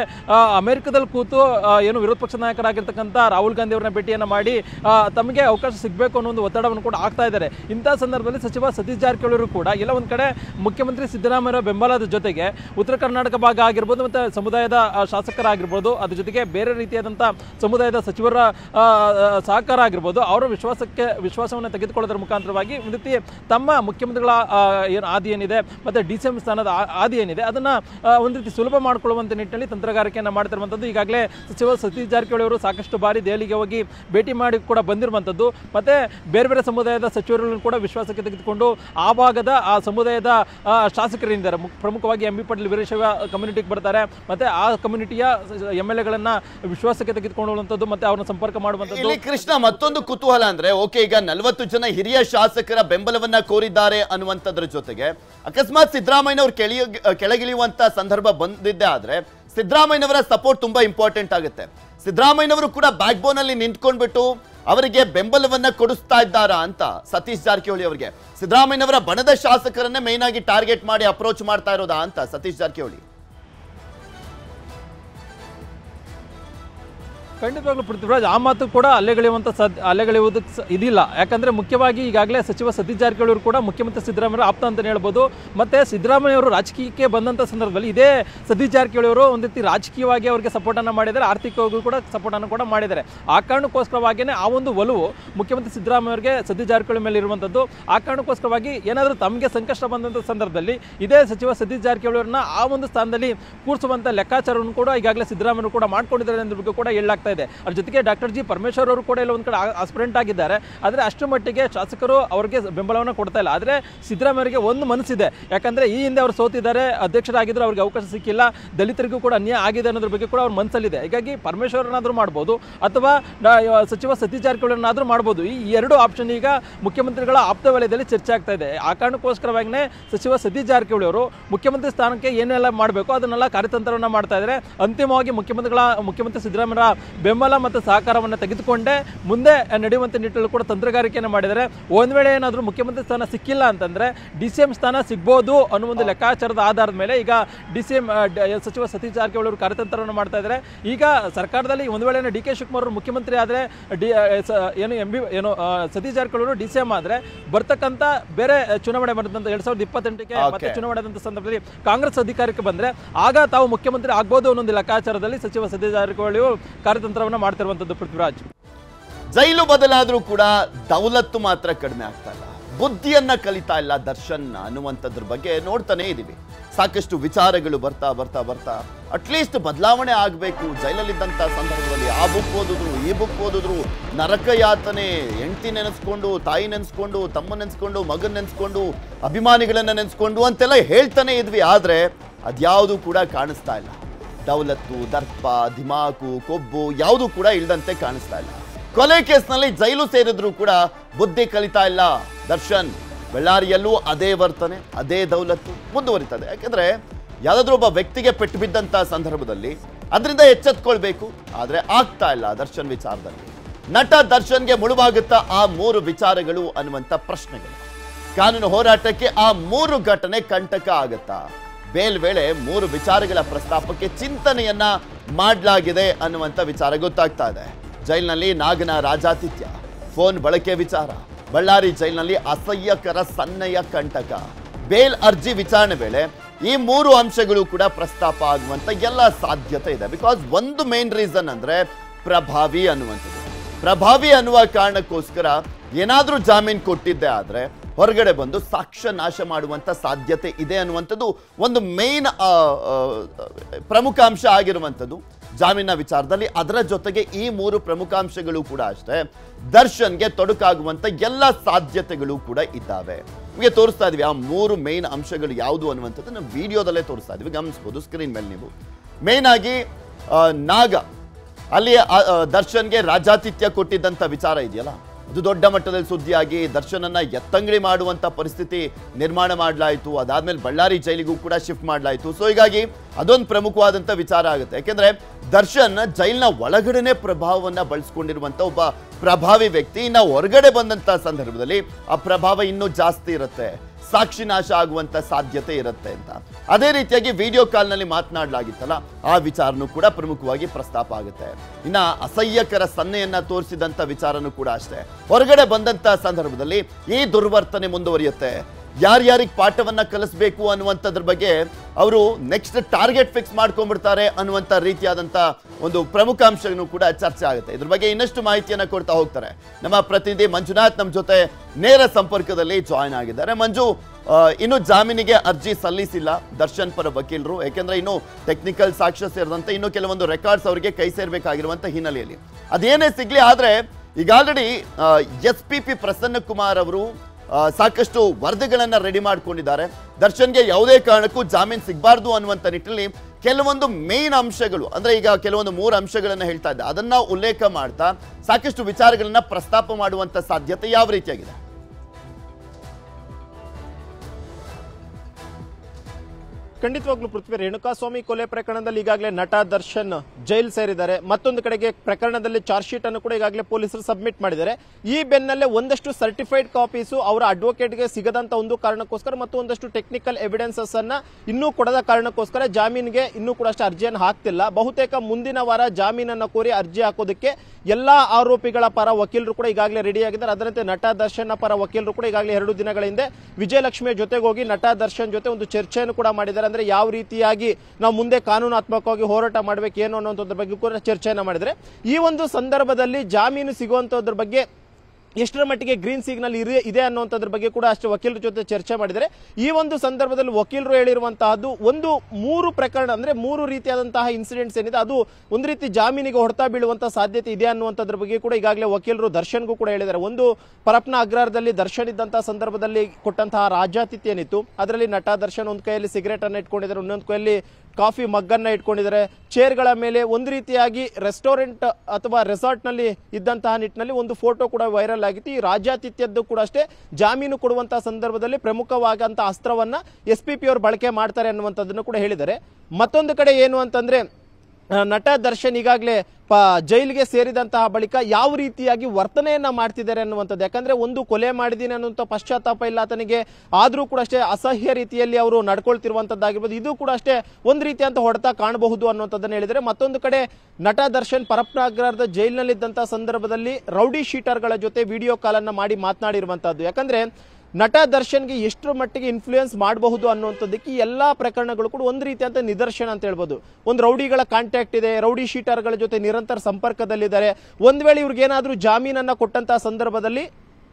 ಅಮೆರಿಕದಲ್ಲಿ ಕೂತು ಏನು ವಿರೋಧ ಪಕ್ಷ ನಾಯಕರಾಗಿರ್ತಕ್ಕಂಥ ರಾಹುಲ್ ಗಾಂಧಿ ಅವರನ್ನ ಭೇಟಿಯನ್ನು ಮಾಡಿ ತಮಗೆ ಅವಕಾಶ ಸಿಗಬೇಕು ಅನ್ನೋ ಒಂದು ಒತ್ತಡವನ್ನು ಕೂಡ ಆಗ್ತಾ ಇದ್ದಾರೆ. ಇಂಥ ಸಂದರ್ಭದಲ್ಲಿ ಸಚಿವ ಸತೀಶ್ ಜಾರಕಿಹೊಳಿ ಕೂಡ ಎಲ್ಲ ಒಂದು ಕಡೆ ಮುಖ್ಯಮಂತ್ರಿ ಸಿದ್ದರಾಮಯ್ಯ ಬೆಂಬಲದ ಜೊತೆಗೆ ಉತ್ತರ ಕರ್ನಾಟಕ ಭಾಗ ಆಗಿರ್ಬೋದು ಮತ್ತೆ ಸಮುದಾಯದ ಶಾಸಕರಾಗಿರ್ಬೋದು, ಅದ್ರ ಜೊತೆಗೆ ಬೇರೆ ರೀತಿಯಾದಂಥ ಸಮುದಾಯದ ಸಚಿವರ ಸಹಕಾರ ಆಗಿರ್ಬೋದು ಅವರ ವಿಶ್ವಾಸಕ್ಕೆ, ವಿಶ್ವಾಸವನ್ನು ತೆಗೆದುಕೊಳ್ಳೋದ್ರ ಮುಖಾಂತರವಾಗಿ ರೀತಿ ತಮ್ಮ ಮುಖ್ಯಮಂತ್ರಿಗಳ ಏನು ಆದಿ ಏನಿದೆ ಮತ್ತೆ ಡಿ ಸಿ ಎಂ ಸ್ಥಾನದ ಆದಿ ಏನಿದೆ ಅದನ್ನ ಒಂದು ರೀತಿ ಸುಲಭ ಮಾಡಿಕೊಳ್ಳುವಂಥ ನಿಟ್ಟಿನಲ್ಲಿ ತಂತ್ರಗಾರಿಕೆಯನ್ನು ಮಾಡ್ತಿರುವಂಥದ್ದು ಈಗಾಗಲೇ ಸಚಿವ ಸತೀಶ್ ಜಾರಕಿಹೊಳಿ ಅವರು ಸಾಕಷ್ಟು ಬಾರಿ ದೆಹಲಿಗೆ ಹೋಗಿ ಭೇಟಿ ಮಾಡಿ ಕೂಡ ಬಂದಿರುವಂಥದ್ದು ಮತ್ತೆ ಬೇರೆ ಬೇರೆ ಸಮುದಾಯದ ಸಚಿವರುಗಳನ್ನು ಕೂಡ ವಿಶ್ವಾಸಕ್ಕೆ ತೆಗೆದುಕೊಂಡು ಆ ಭಾಗದ, ಆ ಸಮುದಾಯದ ಶಾಸಕರಿದ್ದಾರೆ ಮುಖ್- ಪ್ರಮುಖವಾಗಿ ಎಂ ಬಿ ಪಾಟೀಲ್ ವೀರಶೈವ ಕಮ್ಯುನಿಟಿಗೆ ಬರ್ತಾರೆ. ಮತ್ತೆ ಆ ಕಮ್ಯುನಿಟಿಯ ಎಂ ಎಲ್ ಎಗಳನ್ನ ವಿಶ್ವಾಸಕ್ಕೆ ತೆಗೆದುಕೊಳ್ಳುವಂಥದ್ದು, ಮತ್ತೆ ಅವ್ರನ್ನ ಸಂಪರ್ಕ ಮಾಡುವಂಥದ್ದು. ಕೃಷ್ಣ, ಮತ್ತೊಂದು ಕುತೂಹಲ ಅಂದ್ರೆ ಓಕೆ ಈಗ ನಲವತ್ತು ಜನ ಹಿರಿಯ ಶಾಸಕರ ಬೆಂಬಲವನ್ನ ಕೋರಿದ್ದಾರೆ ಅನ್ನುವಂಥದ್ರ ಜೊತೆಗೆ, ಅಕಸ್ಮಾತ್ ಸಿದ್ದರಾಮಯ್ಯ ಅವ್ರು ಕೆಳಗಿಳಿಯುವಂತ ಸಂದರ್ಭ ಬಂದಿದ್ದೆ ಆದ್ರೆ, ಸಿದ್ದರಾಮಯ್ಯನವರ ಸಪೋರ್ಟ್ ತುಂಬಾ ಇಂಪಾರ್ಟೆಂಟ್ ಆಗುತ್ತೆ. ಸಿದ್ದರಾಮಯ್ಯನವರು ಕೂಡ ಬ್ಯಾಕ್ ಬೋನ್ ಅಲ್ಲಿ ನಿಂತ್ಕೊಂಡ್ಬಿಟ್ಟು ಅವರಿಗೆ ಬೆಂಬಲವನ್ನ ಕೊಡಿಸ್ತಾ ಇದ್ದಾರಾ ಅಂತ ಸತೀಶ್ ಜಾರಕಿಹೊಳಿ ಅವರಿಗೆ. ಸಿದ್ದರಾಮಯ್ಯನವರ ಬಣದ ಶಾಸಕರನ್ನೇ ಮೇನ್ ಆಗಿ ಟಾರ್ಗೆಟ್ ಮಾಡಿ ಅಪ್ರೋಚ್ ಮಾಡ್ತಾ ಇರೋದಾ ಅಂತ ಸತೀಶ್ ಜಾರಕಿಹೊಳಿ. ಖಂಡಿತವಾಗ್ಲೂ ಪೃಥ್ವಿರಾಜ್ ಆ ಮಾತು ಕೂಡ ಅಲೆಗೆಳೆಯುವಂಥ ಸದ್ ಅಲೆಗೆಳೆಯುವುದಕ್ಕೆ ಇದಿಲ್ಲ. ಯಾಕಂದ್ರೆ ಮುಖ್ಯವಾಗಿ ಈಗಾಗಲೇ ಸಚಿವ ಸತೀಶ್ ಜಾರಕಿಹೊಳಿ ಕೂಡ ಮುಖ್ಯಮಂತ್ರಿ ಸಿದ್ದರಾಮಯ್ಯ ಆಪ್ತ ಅಂತಲೇ ಹೇಳ್ಬೋದು. ಮತ್ತು ಸಿದ್ದರಾಮಯ್ಯ ಅವರು ರಾಜಕೀಯಕ್ಕೆ ಬಂದಂಥ ಸಂದರ್ಭದಲ್ಲಿ ಇದೇ ಸತೀಶ್ ಜಾರಕಿಹೊಳಿ ಅವರು ಒಂದು ರೀತಿ ರಾಜಕೀಯವಾಗಿ ಅವರಿಗೆ ಸಪೋರ್ಟನ್ನು ಮಾಡಿದರೆ ಆರ್ಥಿಕವಾಗಿ ಕೂಡ ಸಪೋರ್ಟನ್ನು ಕೂಡ ಮಾಡಿದ್ದಾರೆ. ಆ ಕಾರಣಕ್ಕೋಸ್ಕರವಾಗಿಯೇ ಆ ಒಂದು ಒಲವು ಮುಖ್ಯಮಂತ್ರಿ ಸಿದ್ದರಾಮಯ್ಯ ಅವರಿಗೆ ಸತೀಶ್ ಜಾರಕಿಹೊಳಿ ಮೇಲೆ ಇರುವಂಥದ್ದು ಆ ಕಾರಣಕ್ಕೋಸ್ಕರವಾಗಿ ಏನಾದರೂ ತಮಗೆ ಸಂಕಷ್ಟ ಬಂದಂಥ ಸಂದರ್ಭದಲ್ಲಿ ಇದೇ ಸಚಿವ ಸತೀಶ್ ಜಾರಕಿಹೊಳಿ ಅವರನ್ನ ಆ ಒಂದು ಸ್ಥಾನದಲ್ಲಿ ಕೂರಿಸುವಂಥ ಲೆಕ್ಕಾಚಾರವನ್ನು ಕೂಡ ಈಗಾಗಲೇ ಸಿದ್ದರಾಮಯ್ಯ ಕೂಡ ಮಾಡ್ಕೊಂಡಿದ್ದಾರೆ ಅನ್ನೋದ್ರ ಕೂಡ ಹೇಳಲಾಗ್ತಾ ಇದೆ. ಅದ್ರ ಜೊತೆಗೆ ಡಾಕ್ಟರ್ ಜಿ ಪರಮೇಶ್ವರ್ ಅವರು ಕೂಡ ಎಲ್ಲ ಒಂದು ಕಡೆ ಆಸ್ಪಿರೆಂಟ್ ಆಗಿದ್ದಾರೆ. ಆದರೆ ಅಷ್ಟು ಮಟ್ಟಿಗೆ ಶಾಸಕರು ಅವರಿಗೆ ಬೆಂಬಲವನ್ನು ಕೊಡ್ತಾ ಇಲ್ಲ. ಆದರೆ ಸಿದ್ದರಾಮಯ್ಯರಿಗೆ ಒಂದು ಮನಸ್ಸಿದೆ. ಯಾಕಂದರೆ ಈ ಹಿಂದೆ ಅವರು ಸೋತಿದ್ದಾರೆ, ಅಧ್ಯಕ್ಷರಾಗಿದ್ರು ಅವ್ರಿಗೆ ಅವಕಾಶ ಸಿಕ್ಕಿಲ್ಲ. ದಲಿತರಿಗೂ ಕೂಡ ಅನ್ಯಾಯ ಆಗಿದೆ ಅನ್ನೋದ್ರ ಬಗ್ಗೆ ಕೂಡ ಅವ್ರ ಮನಸ್ಸಲ್ಲಿದೆ. ಹೀಗಾಗಿ ಪರಮೇಶ್ವರನಾದರೂ ಮಾಡ್ಬೋದು, ಅಥವಾ ಸಚಿವ ಸತೀಶ್ ಜಾರಕಿಹೊಳಿನಾದರೂ ಮಾಡ್ಬೋದು. ಈ ಎರಡು ಆಪ್ಷನ್ ಈಗ ಮುಖ್ಯಮಂತ್ರಿಗಳ ಆಪ್ತ ವಲಯದಲ್ಲಿ ಚರ್ಚೆ ಆಗ್ತಾ ಇದೆ. ಆ ಕಾರಣಕ್ಕೋಸ್ಕರವಾಗಿಯೇ ಸಚಿವ ಸತೀಶ್ ಜಾರಕಿಹೊಳಿ ಅವರು ಮುಖ್ಯಮಂತ್ರಿ ಸ್ಥಾನಕ್ಕೆ ಏನೆಲ್ಲ ಮಾಡಬೇಕು, ಅದನ್ನೆಲ್ಲ ಕಾರ್ಯತಂತ್ರವನ್ನು ಮಾಡ್ತಾ ಇದ್ದಾರೆ. ಅಂತಿಮವಾಗಿ ಮುಖ್ಯಮಂತ್ರಿಗಳ ಮುಖ್ಯಮಂತ್ರಿ ಸಿದ್ದರಾಮಯ್ಯ ಬೆಂಬಲ ಮತ್ತು ಸಹಕಾರವನ್ನು ತೆಗೆದುಕೊಂಡೇ. ಮುಂದೆ ನಡೆಯುವಂತೆ ನಿಟ್ಟಿನಲ್ಲಿ ಕೂಡ ತಂತ್ರಗಾರಿಕೆಯನ್ನು ಮಾಡಿದ್ದಾರೆ. ಒಂದು ವೇಳೆ ಏನಾದರೂ ಮುಖ್ಯಮಂತ್ರಿ ಸ್ಥಾನ ಸಿಕ್ಕಿಲ್ಲ ಅಂತಂದ್ರೆ ಡಿ ಸಿ ಎಂ ಸ್ಥಾನ ಸಿಗ್ಬೋದು ಅನ್ನೋ ಒಂದು ಲೆಕ್ಕಾಚಾರದ ಆಧಾರದ ಮೇಲೆ ಈಗ ಡಿ ಸಿ ಎಂ ಸಚಿವ ಸತೀಶ್ ಜಾರಕಿಹೊಳಿ ಅವರು ಕಾರ್ಯತಂತ್ರವನ್ನು ಮಾಡ್ತಾ ಇದ್ದಾರೆ. ಈಗ ಸರ್ಕಾರದಲ್ಲಿ ಒಂದು ವೇಳೆ ಡಿ ಕೆ ಶಿವಕುಮಾರ್ ಅವರು ಮುಖ್ಯಮಂತ್ರಿ ಆದರೆ ಡಿ ಏನು ಎಂ ಬಿ ಏನು ಸತೀಶ್ ಜಾರಕಿಹೊಳಿ ಅವರು ಡಿ ಸಿ ಎಂ ಆದರೆ ಬರ್ತಕ್ಕಂಥ ಬೇರೆ ಚುನಾವಣೆ ಮಾಡಿದಂಥ ಎರಡು ಸಾವಿರದ ಇಪ್ಪತ್ತೆಂಟಕ್ಕೆ ಮತ್ತೆ ಚುನಾವಣೆ ಆದಂಥ ಸಂದರ್ಭದಲ್ಲಿ ಕಾಂಗ್ರೆಸ್ ಅಧಿಕಾರಕ್ಕೆ ಬಂದರೆ ಆಗ ತಾವು ಮುಖ್ಯಮಂತ್ರಿ ಆಗ್ಬೋದು ಅನ್ನೋ ಒಂದು ಲೆಕ್ಕಾಚಾರದಲ್ಲಿ ಸಚಿವ ಸತೀಶ್ ಜಾರಕಿಹೊಳಿ ಅವರು ಕಾರ್ಯತಂತ್ರವನ್ನು ಮಾಡ್ತಿರುವಂಥದ್ದು ಪೃಥ್ವಿರಾಜ್. ಜೈಲು ಬದಲಾದ್ರೂ ಕೂಡ ದೌಲತ್ತು ಮಾತ್ರ ಕಡಿಮೆ ಆಗ್ತಾ ಇಲ್ಲ. ಬುದ್ಧಿಯನ್ನ ಕಲಿತಾ ಇಲ್ಲ ದರ್ಶನ್ ಅನ್ನುವಂಥದ್ರ ಬಗ್ಗೆ ನೋಡ್ತಾನೆ ಇದ್ದೀವಿ ಸಾಕಷ್ಟು ವಿಚಾರಗಳು ಬರ್ತಾ ಬರ್ತಾ ಬರ್ತಾ ಅಟ್ಲೀಸ್ಟ್ ಬದಲಾವಣೆ ಆಗಬೇಕು. ಜೈಲಲ್ಲಿದ್ದಂಥ ಸಂದರ್ಭದಲ್ಲಿ ಆ ಬುಕ್ ಓದಿದ್ರು, ಈ ಬುಕ್ ಓದಿದ್ರು, ನರಕ ಯಾತನೆ, ಹೆಂಡತಿ ನೆನೆಸ್ಕೊಂಡು, ತಾಯಿ ನೆನೆಸ್ಕೊಂಡು, ತಮ್ಮ ನೆನೆಸ್ಕೊಂಡು, ಮಗನ್ ನೆನೆಸ್ಕೊಂಡು, ಅಭಿಮಾನಿಗಳನ್ನ ನೆನೆಸ್ಕೊಂಡು ಅಂತೆಲ್ಲ ಹೇಳ್ತಾನೆ ಇದ್ವಿ. ಆದ್ರೆ ಅದ್ಯಾವುದು ಕೂಡ ಕಾಣಿಸ್ತಾ ಇಲ್ಲ. ದೌಲತ್ತು, ದರ್ಪ ಧಿಮಾಕು ಕೊಬ್ಬು ಯಾವುದು ಕೂಡ ಇಲ್ಲದಂತೆ ಕಾಣಿಸ್ತಾ ಇಲ್ಲ. ಕೊಲೆ ಕೇಸ್ನಲ್ಲಿ ಜೈಲು ಸೇರಿದ್ರು ಕೂಡ ಬುದ್ಧಿ ಕಲಿತಾ ಇಲ್ಲ. ದರ್ಶನ್, ಬಳ್ಳಾರಿಯಲ್ಲೂ ಅದೇ ವರ್ತನೆ, ಅದೇ ದೌಲತ್ತು ಮುಂದುವರಿತದೆ. ಯಾಕೆಂದ್ರೆ ಯಾವುದಾದ್ರೂ ಒಬ್ಬ ವ್ಯಕ್ತಿಗೆ ಪೆಟ್ಟು ಬಿದ್ದಂತ ಸಂದರ್ಭದಲ್ಲಿ ಅದರಿಂದ ಎಚ್ಚೆತ್ಕೊಳ್ಬೇಕು. ಆದ್ರೆ ಆಗ್ತಾ ಇಲ್ಲ ದರ್ಶನ್ ವಿಚಾರದಲ್ಲಿ. ನಟ ದರ್ಶನ್ಗೆ ಮುಳುವಾಗುತ್ತಾ ಆ ಮೂರು ವಿಚಾರಗಳು ಅನ್ನುವಂಥ ಪ್ರಶ್ನೆಗಳು. ಕಾನೂನು ಹೋರಾಟಕ್ಕೆ ಆ ಮೂರು ಘಟನೆ ಕಂಟಕ ಆಗತ್ತಾ? ಬೇಲ್ ವೇಳೆ ಮೂರು ವಿಚಾರಗಳ ಪ್ರಸ್ತಾಪಕ್ಕೆ ಚಿಂತನೆಯನ್ನ ಮಾಡಲಾಗಿದೆ ಅನ್ನುವಂಥ ವಿಚಾರ ಗೊತ್ತಾಗ್ತಾ ಇದೆ. ಜೈಲಿನಲ್ಲಿ ನಾಗನ ರಾಜಾತಿಥ್ಯ, ಫೋನ್ ಬಳಕೆ ವಿಚಾರ, ಬಳ್ಳಾರಿ ಜೈಲಿನಲ್ಲಿ ಅಸಹ್ಯಕರ ಸನ್ನಯ ಕಂಟಕ. ಬೇಲ್ ಅರ್ಜಿ ವಿಚಾರಣೆ ವೇಳೆ ಈ ಮೂರು ಅಂಶಗಳು ಕೂಡ ಪ್ರಸ್ತಾಪ ಆಗುವಂತ ಎಲ್ಲ ಸಾಧ್ಯತೆ ಇದೆ. ಬಿಕಾಸ್ ಒಂದು ಮೇನ್ ರೀಸನ್ ಅಂದ್ರೆ ಪ್ರಭಾವಿ ಅನ್ನುವಂಥದ್ದು. ಪ್ರಭಾವಿ ಅನ್ನುವ ಕಾರಣಕ್ಕೋಸ್ಕರ ಏನಾದರೂ ಜಾಮೀನು ಕೊಟ್ಟಿದ್ದೆ ಆದ್ರೆ ಹೊರಗಡೆ ಬಂದು ಸಾಕ್ಷ್ಯ ನಾಶ ಮಾಡುವಂಥ ಸಾಧ್ಯತೆ ಇದೆ ಅನ್ನುವಂಥದ್ದು ಒಂದು ಮೇನ್ ಪ್ರಮುಖ ಅಂಶ ಆಗಿರುವಂಥದ್ದು. ಜಾಮೀನ ವಿಚಾರದಲ್ಲಿ ಅದರ ಜೊತೆಗೆ ಈ ಮೂರು ಪ್ರಮುಖಾಂಶಗಳು ಕೂಡ ಅಷ್ಟೇ. ದರ್ಶನ್ಗೆ ತೊಡಕಾಗುವಂಥ ಎಲ್ಲ ಸಾಧ್ಯತೆಗಳು ಕೂಡ ಇದ್ದಾವೆ. ನಿಮಗೆ ತೋರಿಸ್ತಾ ಇದ್ವಿ ಆ ಮೂರು ಮೇನ್ ಅಂಶಗಳು ಯಾವುದು ಅನ್ನುವಂಥದ್ದು ನಾವು ವಿಡಿಯೋದಲ್ಲೇ ತೋರಿಸ್ತಾ ಇದೀವಿ ಗಮನಿಸ್ಬೋದು ಸ್ಕ್ರೀನ್ ಮೇಲೆ ನೀವು. ಮೇನ್ ಆಗಿ ನಾಗ. ಅಲ್ಲಿ ದರ್ಶನ್ಗೆ ರಾಜಾತಿಥ್ಯ ಕೊಟ್ಟಿದ್ದಂಥ ವಿಚಾರ ಇದೆಯಲ್ಲ? ಅದು ದೊಡ್ಡ ಮಟ್ಟದಲ್ಲಿ ಸುದ್ದಿಯಾಗಿ ದರ್ಶನನ್ನ ಎತ್ತಂಗಡಿ ಮಾಡುವಂತ ಪರಿಸ್ಥಿತಿ ನಿರ್ಮಾಣ ಮಾಡಲಾಯಿತು. ಅದಾದ್ಮೇಲೆ ಬಳ್ಳಾರಿ ಜೈಲಿಗೂ ಕೂಡ ಶಿಫ್ಟ್ ಮಾಡಲಾಯಿತು. ಸೊ ಹೀಗಾಗಿ ಅದೊಂದು ಪ್ರಮುಖವಾದಂಥ ವಿಚಾರ ಆಗುತ್ತೆ. ಯಾಕೆಂದ್ರೆ ದರ್ಶನ್ ಜೈಲಿನ ಒಳಗಡೆನೆ ಪ್ರಭಾವವನ್ನ ಬಳಸ್ಕೊಂಡಿರುವಂತ ಒಬ್ಬ ಪ್ರಭಾವಿ ವ್ಯಕ್ತಿ. ಇನ್ನ ಹೊರಗಡೆ ಬಂದಂತ ಸಂದರ್ಭದಲ್ಲಿ ಆ ಪ್ರಭಾವ ಇನ್ನೂ ಜಾಸ್ತಿ ಇರುತ್ತೆ. ಸಾಕ್ಷಿ ನಾಶ ಆಗುವಂತ ಸಾಧ್ಯತೆ ಇರುತ್ತೆ ಅಂತ. ಅದೇ ರೀತಿಯಾಗಿ ವಿಡಿಯೋ ಕಾಲ್ನಲ್ಲಿ ಮಾತನಾಡಲಾಗಿತ್ತಲ್ಲ, ಆ ವಿಚಾರನೂ ಕೂಡ ಪ್ರಮುಖವಾಗಿ ಪ್ರಸ್ತಾಪ ಆಗುತ್ತೆ. ಇನ್ನ ಅಸಹ್ಯಕರ ಸನ್ನೆಯನ್ನ ತೋರಿಸಿದಂತ ವಿಚಾರನೂ ಕೂಡ ಅಷ್ಟೇ. ಹೊರಗಡೆ ಬಂದಂತ ಸಂದರ್ಭದಲ್ಲಿ ಈ ದುರ್ವರ್ತನೆ ಮುಂದುವರಿಯುತ್ತೆ. ಯಾರ್ಯಾರಿಗೆ ಪಾಠವನ್ನು ಕಲಿಸ್ಬೇಕು ಅನ್ನುವಂಥದ್ರ ಬಗ್ಗೆ ಅವರು ನೆಕ್ಸ್ಟ್ ಟಾರ್ಗೆಟ್ ಫಿಕ್ಸ್ ಮಾಡ್ಕೊಂಡ್ಬಿಡ್ತಾರೆ ಅನ್ನುವಂಥ ರೀತಿಯಾದಂಥ ಒಂದು ಪ್ರಮುಖ ಅಂಶನೂ ಕೂಡ ಚರ್ಚೆ ಆಗುತ್ತೆ. ಇದ್ರ ಬಗ್ಗೆ ಇನ್ನಷ್ಟು ಮಾಹಿತಿಯನ್ನು ಕೊಡ್ತಾ ಹೋಗ್ತಾರೆ. ನಮ್ಮ ಪ್ರತಿನಿಧಿ ಮಂಜುನಾಥ್ ನಮ್ಮ ಜೊತೆ ನೇರ ಸಂಪರ್ಕದಲ್ಲಿ ಜಾಯ್ನ್ ಆಗಿದ್ದಾರೆ. ಮಂಜು ಇನ್ನು ಜಾಮೀನಿಗೆ ಅರ್ಜಿ ಸಲ್ಲಿಸಿಲ್ಲ ದರ್ಶನ್ ಪರ ವಕೀಲರು ಯಾಕೆಂದ್ರೆ ಇನ್ನು ಟೆಕ್ನಿಕಲ್ ಸಾಕ್ಷ್ಯ ಸೇರಿದಂತೆ ಇನ್ನು ಕೆಲವೊಂದು ರೆಕಾರ್ಡ್ಸ್ ಅವರಿಗೆ ಕೈ ಸೇರಬೇಕಾಗಿರುವಂಥ ಹಿನ್ನೆಲೆಯಲ್ಲಿ. ಅದೇನೇ ಸಿಗ್ಲಿ ಆದ್ರೆ, ಈಗ already S P P Prasanna Kumar ಅವರು ಸಾಕಷ್ಟು ವರದಿಗಳನ್ನ ರೆಡಿ ಮಾಡ್ಕೊಂಡಿದ್ದಾರೆ. ದರ್ಶನ್ಗೆ ಯಾವುದೇ ಕಾರಣಕ್ಕೂ ಜಾಮೀನು ಸಿಗಬಾರ್ದು ಅನ್ನುವಂಥ ನಿಟ್ಟಿನಲ್ಲಿ ಕೆಲವೊಂದು ಮೇನ್ ಅಂಶಗಳು, ಅಂದ್ರೆ ಈಗ ಕೆಲವೊಂದು ಮೂರು ಅಂಶಗಳನ್ನ ಹೇಳ್ತಾ ಇದ್ದೆ. ಅದನ್ನ ಉಲ್ಲೇಖ ಮಾಡ್ತಾ ಸಾಕಷ್ಟು ವಿಚಾರಗಳನ್ನ ಪ್ರಸ್ತಾಪ ಮಾಡುವಂತ ಸಾಧ್ಯತೆ ಯಾವ ರೀತಿಯಾಗಿದೆ? ಖಂಡಿತವಾಗ್ಲೂ ಪೃಥ್ವಿ ರೇಣುಕಾಸ್ವಾಮಿ ಕೊಲೆ ಪ್ರಕರಣದಲ್ಲಿ ಈಗಾಗಲೇ ನಟ ದರ್ಶನ್ ಜೈಲ್ ಸೇರಿದ್ದಾರೆ. ಮತ್ತೊಂದು ಕಡೆಗೆ ಪ್ರಕರಣದಲ್ಲಿ ಚಾರ್ಜ್ ಶೀಟ್ ಅನ್ನು ಕೂಡ ಈಗಾಗಲೇ ಪೊಲೀಸರು ಸಬ್ಮಿಟ್ ಮಾಡಿದ್ದಾರೆ. ಈ ಬೆನ್ನಲ್ಲೇ ಒಂದಷ್ಟು ಸರ್ಟಿಫೈಡ್ ಕಾಪೀಸು ಅವರ ಅಡ್ವೊಕೇಟ್ಗೆ ಸಿಗದಂತ ಒಂದು ಕಾರಣಕ್ಕೋಸ್ಕರ ಮತ್ತು ಒಂದಷ್ಟು ಟೆಕ್ನಿಕಲ್ ಎವಿಡೆನ್ಸಸ್ ಅನ್ನ ಇನ್ನೂ ಕೊಡದ ಕಾರಣಕ್ಕೋಸ್ಕರ ಜಾಮೀನಿಗೆ ಇನ್ನೂ ಕೂಡ ಅಷ್ಟು ಅರ್ಜಿಯನ್ನು ಹಾಕ್ತಿಲ್ಲ. ಬಹುತೇಕ ಮುಂದಿನ ವಾರ ಜಾಮೀನನ್ನು ಕೋರಿ ಅರ್ಜಿ ಹಾಕೋದಕ್ಕೆ ಎಲ್ಲಾ ಆರೋಪಿಗಳ ಪರ ವಕೀಲರು ಕೂಡ ಈಗಾಗಲೇ ರೆಡಿ ಆಗಿದ್ದಾರೆ. ಅದರಂತೆ ನಟ ದರ್ಶನ್ ಪರ ವಕೀಲರು ಕೂಡ ಈಗಾಗಲೇ ಎರಡು ದಿನಗಳ ಹಿಂದೆ ವಿಜಯಲಕ್ಷ್ಮಿಯ ಜೊತೆಗೆ ಹೋಗಿ ನಟ ದರ್ಶನ್ ಜೊತೆ ಒಂದು ಚರ್ಚೆಯನ್ನು ಕೂಡ ಮಾಡಿದ್ದಾರೆ. ಅಂದ್ರೆ ಯಾವ ರೀತಿಯಾಗಿ ನಾವು ಮುಂದೆ ಕಾನೂನಾತ್ಮಕವಾಗಿ ಹೋರಾಟ ಮಾಡಬೇಕು, ಏನು ಅನ್ನೋದ್ರ ಬಗ್ಗೆ ಕೂಡ ಚರ್ಚೆಯನ್ನು ಮಾಡಿದ್ರೆ, ಈ ಒಂದು ಸಂದರ್ಭದಲ್ಲಿ ಜಾಮೀನು ಸಿಗುವಂತದ್ರ ಬಗ್ಗೆ ಎಷ್ಟರ ಮಟ್ಟಿಗೆ ಗ್ರೀನ್ ಸಿಗ್ನಲ್ ಇದೆ ಅನ್ನುವಂಥದ್ರ ಬಗ್ಗೆ ಕೂಡ ಅಷ್ಟು ವಕೀಲರ ಜೊತೆ ಚರ್ಚೆ ಮಾಡಿದರೆ ಈ ಒಂದು ಸಂದರ್ಭದಲ್ಲಿ ವಕೀಲರು ಹೇಳಿರುವಂತಹದ್ದು ಒಂದು ಮೂರು ಪ್ರಕರಣ, ಅಂದ್ರೆ ಮೂರು ರೀತಿಯಾದಂತಹ ಇನ್ಸಿಡೆಂಟ್ಸ್ ಏನಿದೆ, ಅದು ಒಂದು ರೀತಿ ಜಾಮೀನಿಗೆ ಹೊಡ್ತಾ ಬೀಳುವಂಥ ಸಾಧ್ಯತೆ ಇದೆ ಅನ್ನುವಂಥದ್ರ ಬಗ್ಗೆ ಕೂಡ ಈಗಾಗಲೇ ವಕೀಲರು ದರ್ಶನ್ಗೂ ಕೂಡ ಹೇಳಿದ್ದಾರೆ. ಒಂದು ಪರಪ್ನ ಅಗ್ರಹಾರದಲ್ಲಿ ದರ್ಶನ್ ಇದ್ದಂತಹ ಸಂದರ್ಭದಲ್ಲಿ ಕೊಟ್ಟಂತಹ ರಾಜ್ಯಾತಿಥ್ಯ ಏನಿತ್ತು ಅದರಲ್ಲಿ ನಟ ದರ್ಶನ್ ಒಂದು ಕೈಯಲ್ಲಿ ಸಿಗರೇಟ್ ಅನ್ನು ಇಟ್ಕೊಂಡಿದ್ದಾರೆ, ಇನ್ನೊಂದು ಕೈಯಲ್ಲಿ ಕಾಫಿ ಮಗ್ಗನ್ನು ಇಟ್ಕೊಂಡಿದ್ದಾರೆ. ಚೇರ್ಗಳ ಮೇಲೆ ಒಂದು ರೀತಿಯಾಗಿ ರೆಸ್ಟೋರೆಂಟ್ ಅಥವಾ ರೆಸಾರ್ಟ್ನಲ್ಲಿ ಇದ್ದಂತಹ ನಿಟ್ಟಿನಲ್ಲಿ ಒಂದು ಫೋಟೋ ಕೂಡ ವೈರಲ್ ಆಗಿತ್ತು. ಈ ರಾಜ್ಯಾತಿಥ್ಯದ್ದು ಕೂಡ ಅಷ್ಟೇ. ಜಾಮೀನು ಕೊಡುವಂತಹ ಸಂದರ್ಭದಲ್ಲಿ ಪ್ರಮುಖವಾದಂತಹ ಅಸ್ತ್ರವನ್ನ ಎಸ್ ಪಿ ಪಿ ಅವರು ಬಳಕೆ ಮಾಡ್ತಾರೆ ಅನ್ನುವಂಥದ್ದನ್ನು ಕೂಡ ಹೇಳಿದ್ದಾರೆ. ಮತ್ತೊಂದು ಕಡೆ ಏನು ಅಂತಂದ್ರೆ ನಟ ದರ್ಶನ್ ಈಗಾಗಲೇ, ಪ, ಜೈಲಿಗೆ ಸೇರಿದಂತಹ ಬಳಿಕ ಯಾವ ರೀತಿಯಾಗಿ ವರ್ತನೆಯನ್ನ ಮಾಡ್ತಿದ್ದಾರೆ ಅನ್ನುವಂಥದ್ದು. ಯಾಕಂದ್ರೆ ಒಂದು ಕೊಲೆ ಮಾಡಿದ್ದೀನಿ ಅನ್ನುವಂಥ ಪಶ್ಚಾತ್ತಾಪ ಇಲ್ಲ ಆತನಿಗೆ. ಆದರೂ ಕೂಡ ಅಷ್ಟೇ ಅಸಹ್ಯ ರೀತಿಯಲ್ಲಿ ಅವರು ನಡ್ಕೊಳ್ತಿರುವಂತದ್ದಾಗಿರ್ಬೋದು ಇದು ಕೂಡ ಅಷ್ಟೇ ಒಂದು ರೀತಿಯಂತ ಹೊಡೆತ ಕಾಣಬಹುದು ಅನ್ನುವಂಥದ್ದನ್ನು ಹೇಳಿದರೆ, ಮತ್ತೊಂದು ಕಡೆ ನಟ ದರ್ಶನ್ ಪರಪ್ರಾಗ್ರಹದ ಜೈಲಿನಲ್ಲಿದ್ದಂತಹ ಸಂದರ್ಭದಲ್ಲಿ ರೌಡಿ ಶೀಟರ್ಗಳ ಜೊತೆ ವಿಡಿಯೋ ಕಾಲನ್ನು ಮಾಡಿ ಮಾತನಾಡಿರುವಂತಹದ್ದು ಯಾಕಂದ್ರೆ ನಟ ದರ್ಶನ್ಗೆ ಎಷ್ಟರ ಮಟ್ಟಿಗೆ ಇನ್ಫ್ಲೂಯೆನ್ಸ್ ಮಾಡಬಹುದು ಅನ್ನುವಂಥದ್ದಕ್ಕೆ ಎಲ್ಲ ಪ್ರಕರಣಗಳು ಕೂಡ ಒಂದು ರೀತಿಯಂತ ನಿದರ್ಶನ ಅಂತ ಹೇಳ್ಬೋದು. ಒಂದು ರೌಡಿಗಳ ಕಾಂಟ್ಯಾಕ್ಟ್ ಇದೆ, ರೌಡಿ ಶೀಟರ್ಗಳ ಜೊತೆ ನಿರಂತರ ಸಂಪರ್ಕದಲ್ಲಿದ್ದಾರೆ. ಒಂದು ವೇಳೆ ಇವ್ರಿಗೇನಾದರೂ ಜಾಮೀನನ್ನ ಕೊಟ್ಟಂತಹ ಸಂದರ್ಭದಲ್ಲಿ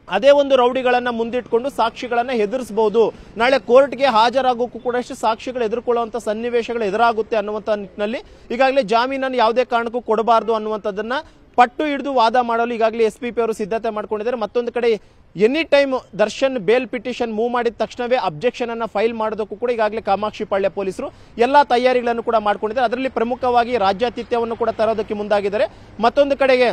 ಅದೇ ಒಂದು ರೌಡಿಗಳನ್ನ ಮುಂದಿಟ್ಕೊಂಡು ಸಾಕ್ಷಿಗಳನ್ನ ಹೆದರಿಸಬಹುದು ನಾಳೆ ಕೋರ್ಟ್ಗೆ ಹಾಜರಾಗೋಕ್ಕೂ ಕೂಡ ಅಷ್ಟು ಸಾಕ್ಷಿಗಳು ಎದುರ್ಕೊಳ್ಳುವಂತ ಸನ್ನಿವೇಶಗಳು ಎದುರಾಗುತ್ತೆ ಅನ್ನುವಂಥ ನಿಟ್ಟಿನಲ್ಲಿ ಈಗಾಗಲೇ ಜಾಮೀನನ್ನು ಯಾವುದೇ ಕಾರಣಕ್ಕೂ ಕೊಡಬಾರದು ಅನ್ನುವಂಥದ್ದನ್ನ ಪಟ್ಟು ಹಿಡಿದು ವಾದ ಮಾಡಲು ಈಗಾಗಲೇ ಎಸ್ ಪಿ ಪಿ ಅವರು ಸಿದ್ಧತೆ ಮಾಡ್ಕೊಂಡಿದ್ದಾರೆ. ಮತ್ತೊಂದು ಕಡೆ any time Darshan bail petition move ಮಾಡಿದ ತಕ್ಷಣವೇ ಅಬ್ಜೆಕ್ಷನ್ ಅನ್ನು ಫೈಲ್ ಮಾಡೋದಕ್ಕೂ ಕೂಡ ಈಗಾಗಲೇ ಕಾಮಾಕ್ಷಿ ಪಾಳ್ಯ ಪೊಲೀಸರು ಎಲ್ಲ ತಯಾರಿಗಳನ್ನು ಕೂಡ ಮಾಡ್ಕೊಂಡಿದ್ದಾರೆ. ಅದರಲ್ಲಿ ಪ್ರಮುಖವಾಗಿ ರಾಜ್ಯಾತಿಥ್ಯವನ್ನು ಕೂಡ ತರೋದಕ್ಕೆ ಮುಂದಾಗಿದ್ದಾರೆ. ಮತ್ತೊಂದು ಕಡೆಗೆ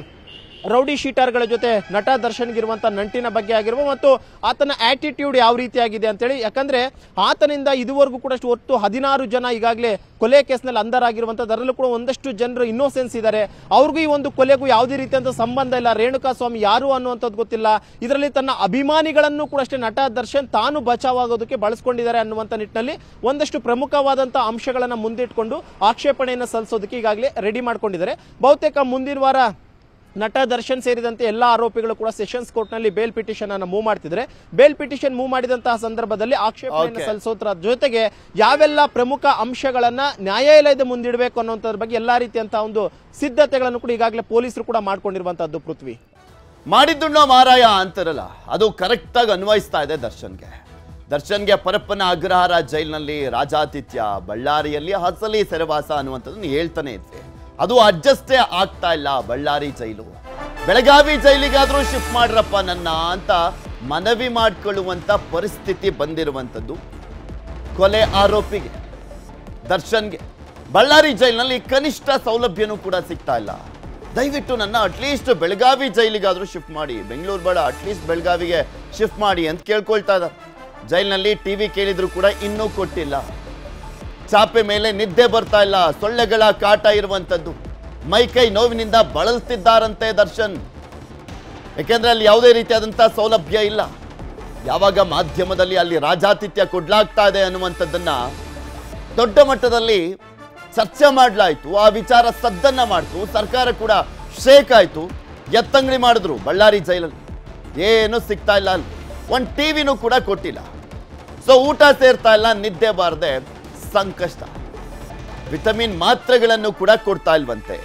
ರೌಡಿ ಶೀಟರ್ಗಳ ಜೊತೆ ನಟ ದರ್ಶನ್ಗಿರುವಂತ ನಂಟಿನ ಬಗ್ಗೆ ಆಗಿರ್ಬೋದು ಮತ್ತು ಆತನ ಆಟಿಟ್ಯೂಡ್ ಯಾವ ರೀತಿಯಾಗಿದೆ ಅಂತೇಳಿ. ಯಾಕಂದ್ರೆ ಆತನಿಂದ ಇದುವರೆಗೂ ಕೂಡ ಅಷ್ಟು ಒಟ್ಟು ಹದಿನಾರು ಜನ ಈಗಾಗಲೇ ಕೊಲೆ ಕೇಸ್ನಲ್ಲಿ ಅಂಧರಾಗಿರುವಂತದ್ದು ಅದರಲ್ಲೂ ಕೂಡ ಒಂದಷ್ಟು ಜನರು ಇನ್ನೋಸೆನ್ಸ್ ಇದ್ದಾರೆ ಅವ್ರಿಗೂ ಈ ಒಂದು ಕೊಲೆಗೂ ಯಾವುದೇ ರೀತಿಯಂತ ಸಂಬಂಧ ಇಲ್ಲ. ರೇಣುಕಾ ಸ್ವಾಮಿ ಯಾರು ಅನ್ನುವಂಥದ್ದು ಗೊತ್ತಿಲ್ಲ. ಇದರಲ್ಲಿ ತನ್ನ ಅಭಿಮಾನಿಗಳನ್ನು ಕೂಡ ಅಷ್ಟೇ ನಟ, ದರ್ಶನ್ ತಾನು ಬಚಾವಾಗೋದಕ್ಕೆ ಬಳಸ್ಕೊಂಡಿದ್ದಾರೆ ಅನ್ನುವಂಥ ನಿಟ್ಟಿನಲ್ಲಿ ಒಂದಷ್ಟು ಪ್ರಮುಖವಾದಂಥ ಅಂಶಗಳನ್ನು ಮುಂದಿಟ್ಕೊಂಡು ಆಕ್ಷೇಪಣೆಯನ್ನು ಸಲ್ಲಿಸೋದಕ್ಕೆ ಈಗಾಗಲೇ ರೆಡಿ ಮಾಡ್ಕೊಂಡಿದ್ದಾರೆ. ಬಹುತೇಕ ಮುಂದಿನ ವಾರ ನಟ ದರ್ಶನ್ ಸೇರಿದಂತೆ ಎಲ್ಲಾ ಆರೋಪಿಗಳು ಕೂಡ ಸೆಷನ್ಸ್ ಕೋರ್ಟ್ನಲ್ಲಿ ಬೇಲ್ ಪಿಟಿಷನ್ ಅನ್ನು ಮೂವ್ ಮಾಡ್ತಿದ್ರೆ ಬೇಲ್ ಪಿಟಿಷನ್ ಮೂವ್ ಮಾಡಿದಂತಹ ಸಂದರ್ಭದಲ್ಲಿ ಆಕ್ಷೇಪಣೆಯನ್ನು. ಸಲ್ಲಿಸೋದ್ರ ಜೊತೆಗೆ ಯಾವೆಲ್ಲ ಪ್ರಮುಖ ಅಂಶಗಳನ್ನ ನ್ಯಾಯಾಲಯದ ಮುಂದಿಡಬೇಕು ಅನ್ನೋದ್ರ ಬಗ್ಗೆ ಎಲ್ಲಾ ರೀತಿಯಂತಹ ಒಂದು ಸಿದ್ಧತೆಗಳನ್ನು ಕೂಡ ಈಗಾಗಲೇ ಪೊಲೀಸರು ಕೂಡ ಮಾಡ್ಕೊಂಡಿರುವಂತಹದ್ದು ಪೃಥ್ವಿ. ಮಾಡಿದ್ದುಣ್ಣ ಮಾರಾಯ ಅಂತಾರಲ್ಲ ಅದು ಕರೆಕ್ಟಾಗಿ ಅನ್ವಯಿಸ್ತಾ ಇದೆ ದರ್ಶನ್ಗೆ. ದರ್ಶನ್ಗೆ ಪರಪ್ಪನ ಅಗ್ರಹಾರ ಜೈಲಿನಲ್ಲಿ ರಾಜಾತಿಥ್ಯ ಬಳ್ಳಾರಿಯಲ್ಲಿ ಹಸಲಿ ಸೆರೆವಾಸ ಅನ್ನುವಂಥದ್ದನ್ನು ಹೇಳ್ತಾನೆ ಇದ್ವಿ ಅದು ಅಡ್ಜಸ್ಟೇ ಆಗ್ತಾ ಇಲ್ಲ ಬಳ್ಳಾರಿ ಜೈಲು. ಬೆಳಗಾವಿ ಜೈಲಿಗಾದರೂ ಶಿಫ್ಟ್ ಮಾಡ್ರಪ್ಪ ನನ್ನ ಅಂತ ಮನವಿ ಮಾಡಿಕೊಳ್ಳುವಂಥ ಪರಿಸ್ಥಿತಿ ಬಂದಿರುವಂಥದ್ದು. ಕೊಲೆ ಆರೋಪಿಗೆ, ದರ್ಶನ್ಗೆ, ಬಳ್ಳಾರಿ ಜೈಲಿನಲ್ಲಿ ಕನಿಷ್ಠ ಸೌಲಭ್ಯನೂ ಕೂಡ ಸಿಗ್ತಾ ಇಲ್ಲ. ದಯವಿಟ್ಟು ನನ್ನ ಅಟ್ಲೀಸ್ಟ್ ಬೆಳಗಾವಿ ಜೈಲಿಗಾದರೂ ಶಿಫ್ಟ್ ಮಾಡಿ. ಬೆಂಗಳೂರು ಬೇಡ ಅಟ್ಲೀಸ್ಟ್ ಬೆಳಗಾವಿಗೆ ಶಿಫ್ಟ್ ಮಾಡಿ ಅಂತ ಕೇಳ್ಕೊಳ್ತಾ ಇದ್ದಾರೆ. ಜೈಲಿನಲ್ಲಿ ಟಿವಿ ಕೇಳಿದ್ರು ಕೂಡ ಇನ್ನೂ ಕೊಟ್ಟಿಲ್ಲ. ಚಾಪೆ ಮೇಲೆ ನಿದ್ದೆ ಬರ್ತಾ ಇಲ್ಲ. ಸೊಳ್ಳೆಗಳ ಕಾಟ ಇರುವಂಥದ್ದು. ಮೈಕೈ ನೋವಿನಿಂದ ಬಳಲ್ತಿದ್ದಾರಂತೆ ದರ್ಶನ್. ಯಾಕೆಂದ್ರೆ ಅಲ್ಲಿ ಯಾವುದೇ ರೀತಿಯಾದಂಥ ಸೌಲಭ್ಯ ಇಲ್ಲ. ಯಾವಾಗ ಮಾಧ್ಯಮದಲ್ಲಿ ಅಲ್ಲಿ ರಾಜಾತಿಥ್ಯ ಕೊಡ್ಲಾಗ್ತಾ ಇದೆ ಅನ್ನುವಂಥದ್ದನ್ನ ದೊಡ್ಡ ಮಟ್ಟದಲ್ಲಿ ಚರ್ಚೆ ಮಾಡಲಾಯಿತು. ಆ ವಿಚಾರ ಸದ್ದನ್ನ ಮಾಡಿತು. ಸರ್ಕಾರ ಕೂಡ ಶೇಕ್ ಆಯಿತು. ಎತ್ತಂಗಡಿ ಮಾಡಿದ್ರು ಬಳ್ಳಾರಿ ಜೈಲಲ್ಲಿ. ಏನು ಸಿಗ್ತಾ ಇಲ್ಲ ಅಲ್ಲಿ. ಒಂದು ಟಿವಿನೂ ಕೂಡ ಕೊಟ್ಟಿಲ್ಲ. ಸೊ ಊಟ ಸೇರ್ತಾ ಇಲ್ಲ, ನಿದ್ದೆ ಬಾರದೆ. ಸಂಕಷ್ಟ. ವಿಟಮಿನ್ ಮಾತ್ರೆಗಳನ್ನು ಕೂಡ ಕೊಡ್ತಾ ಇಲ್ವಂತೆ.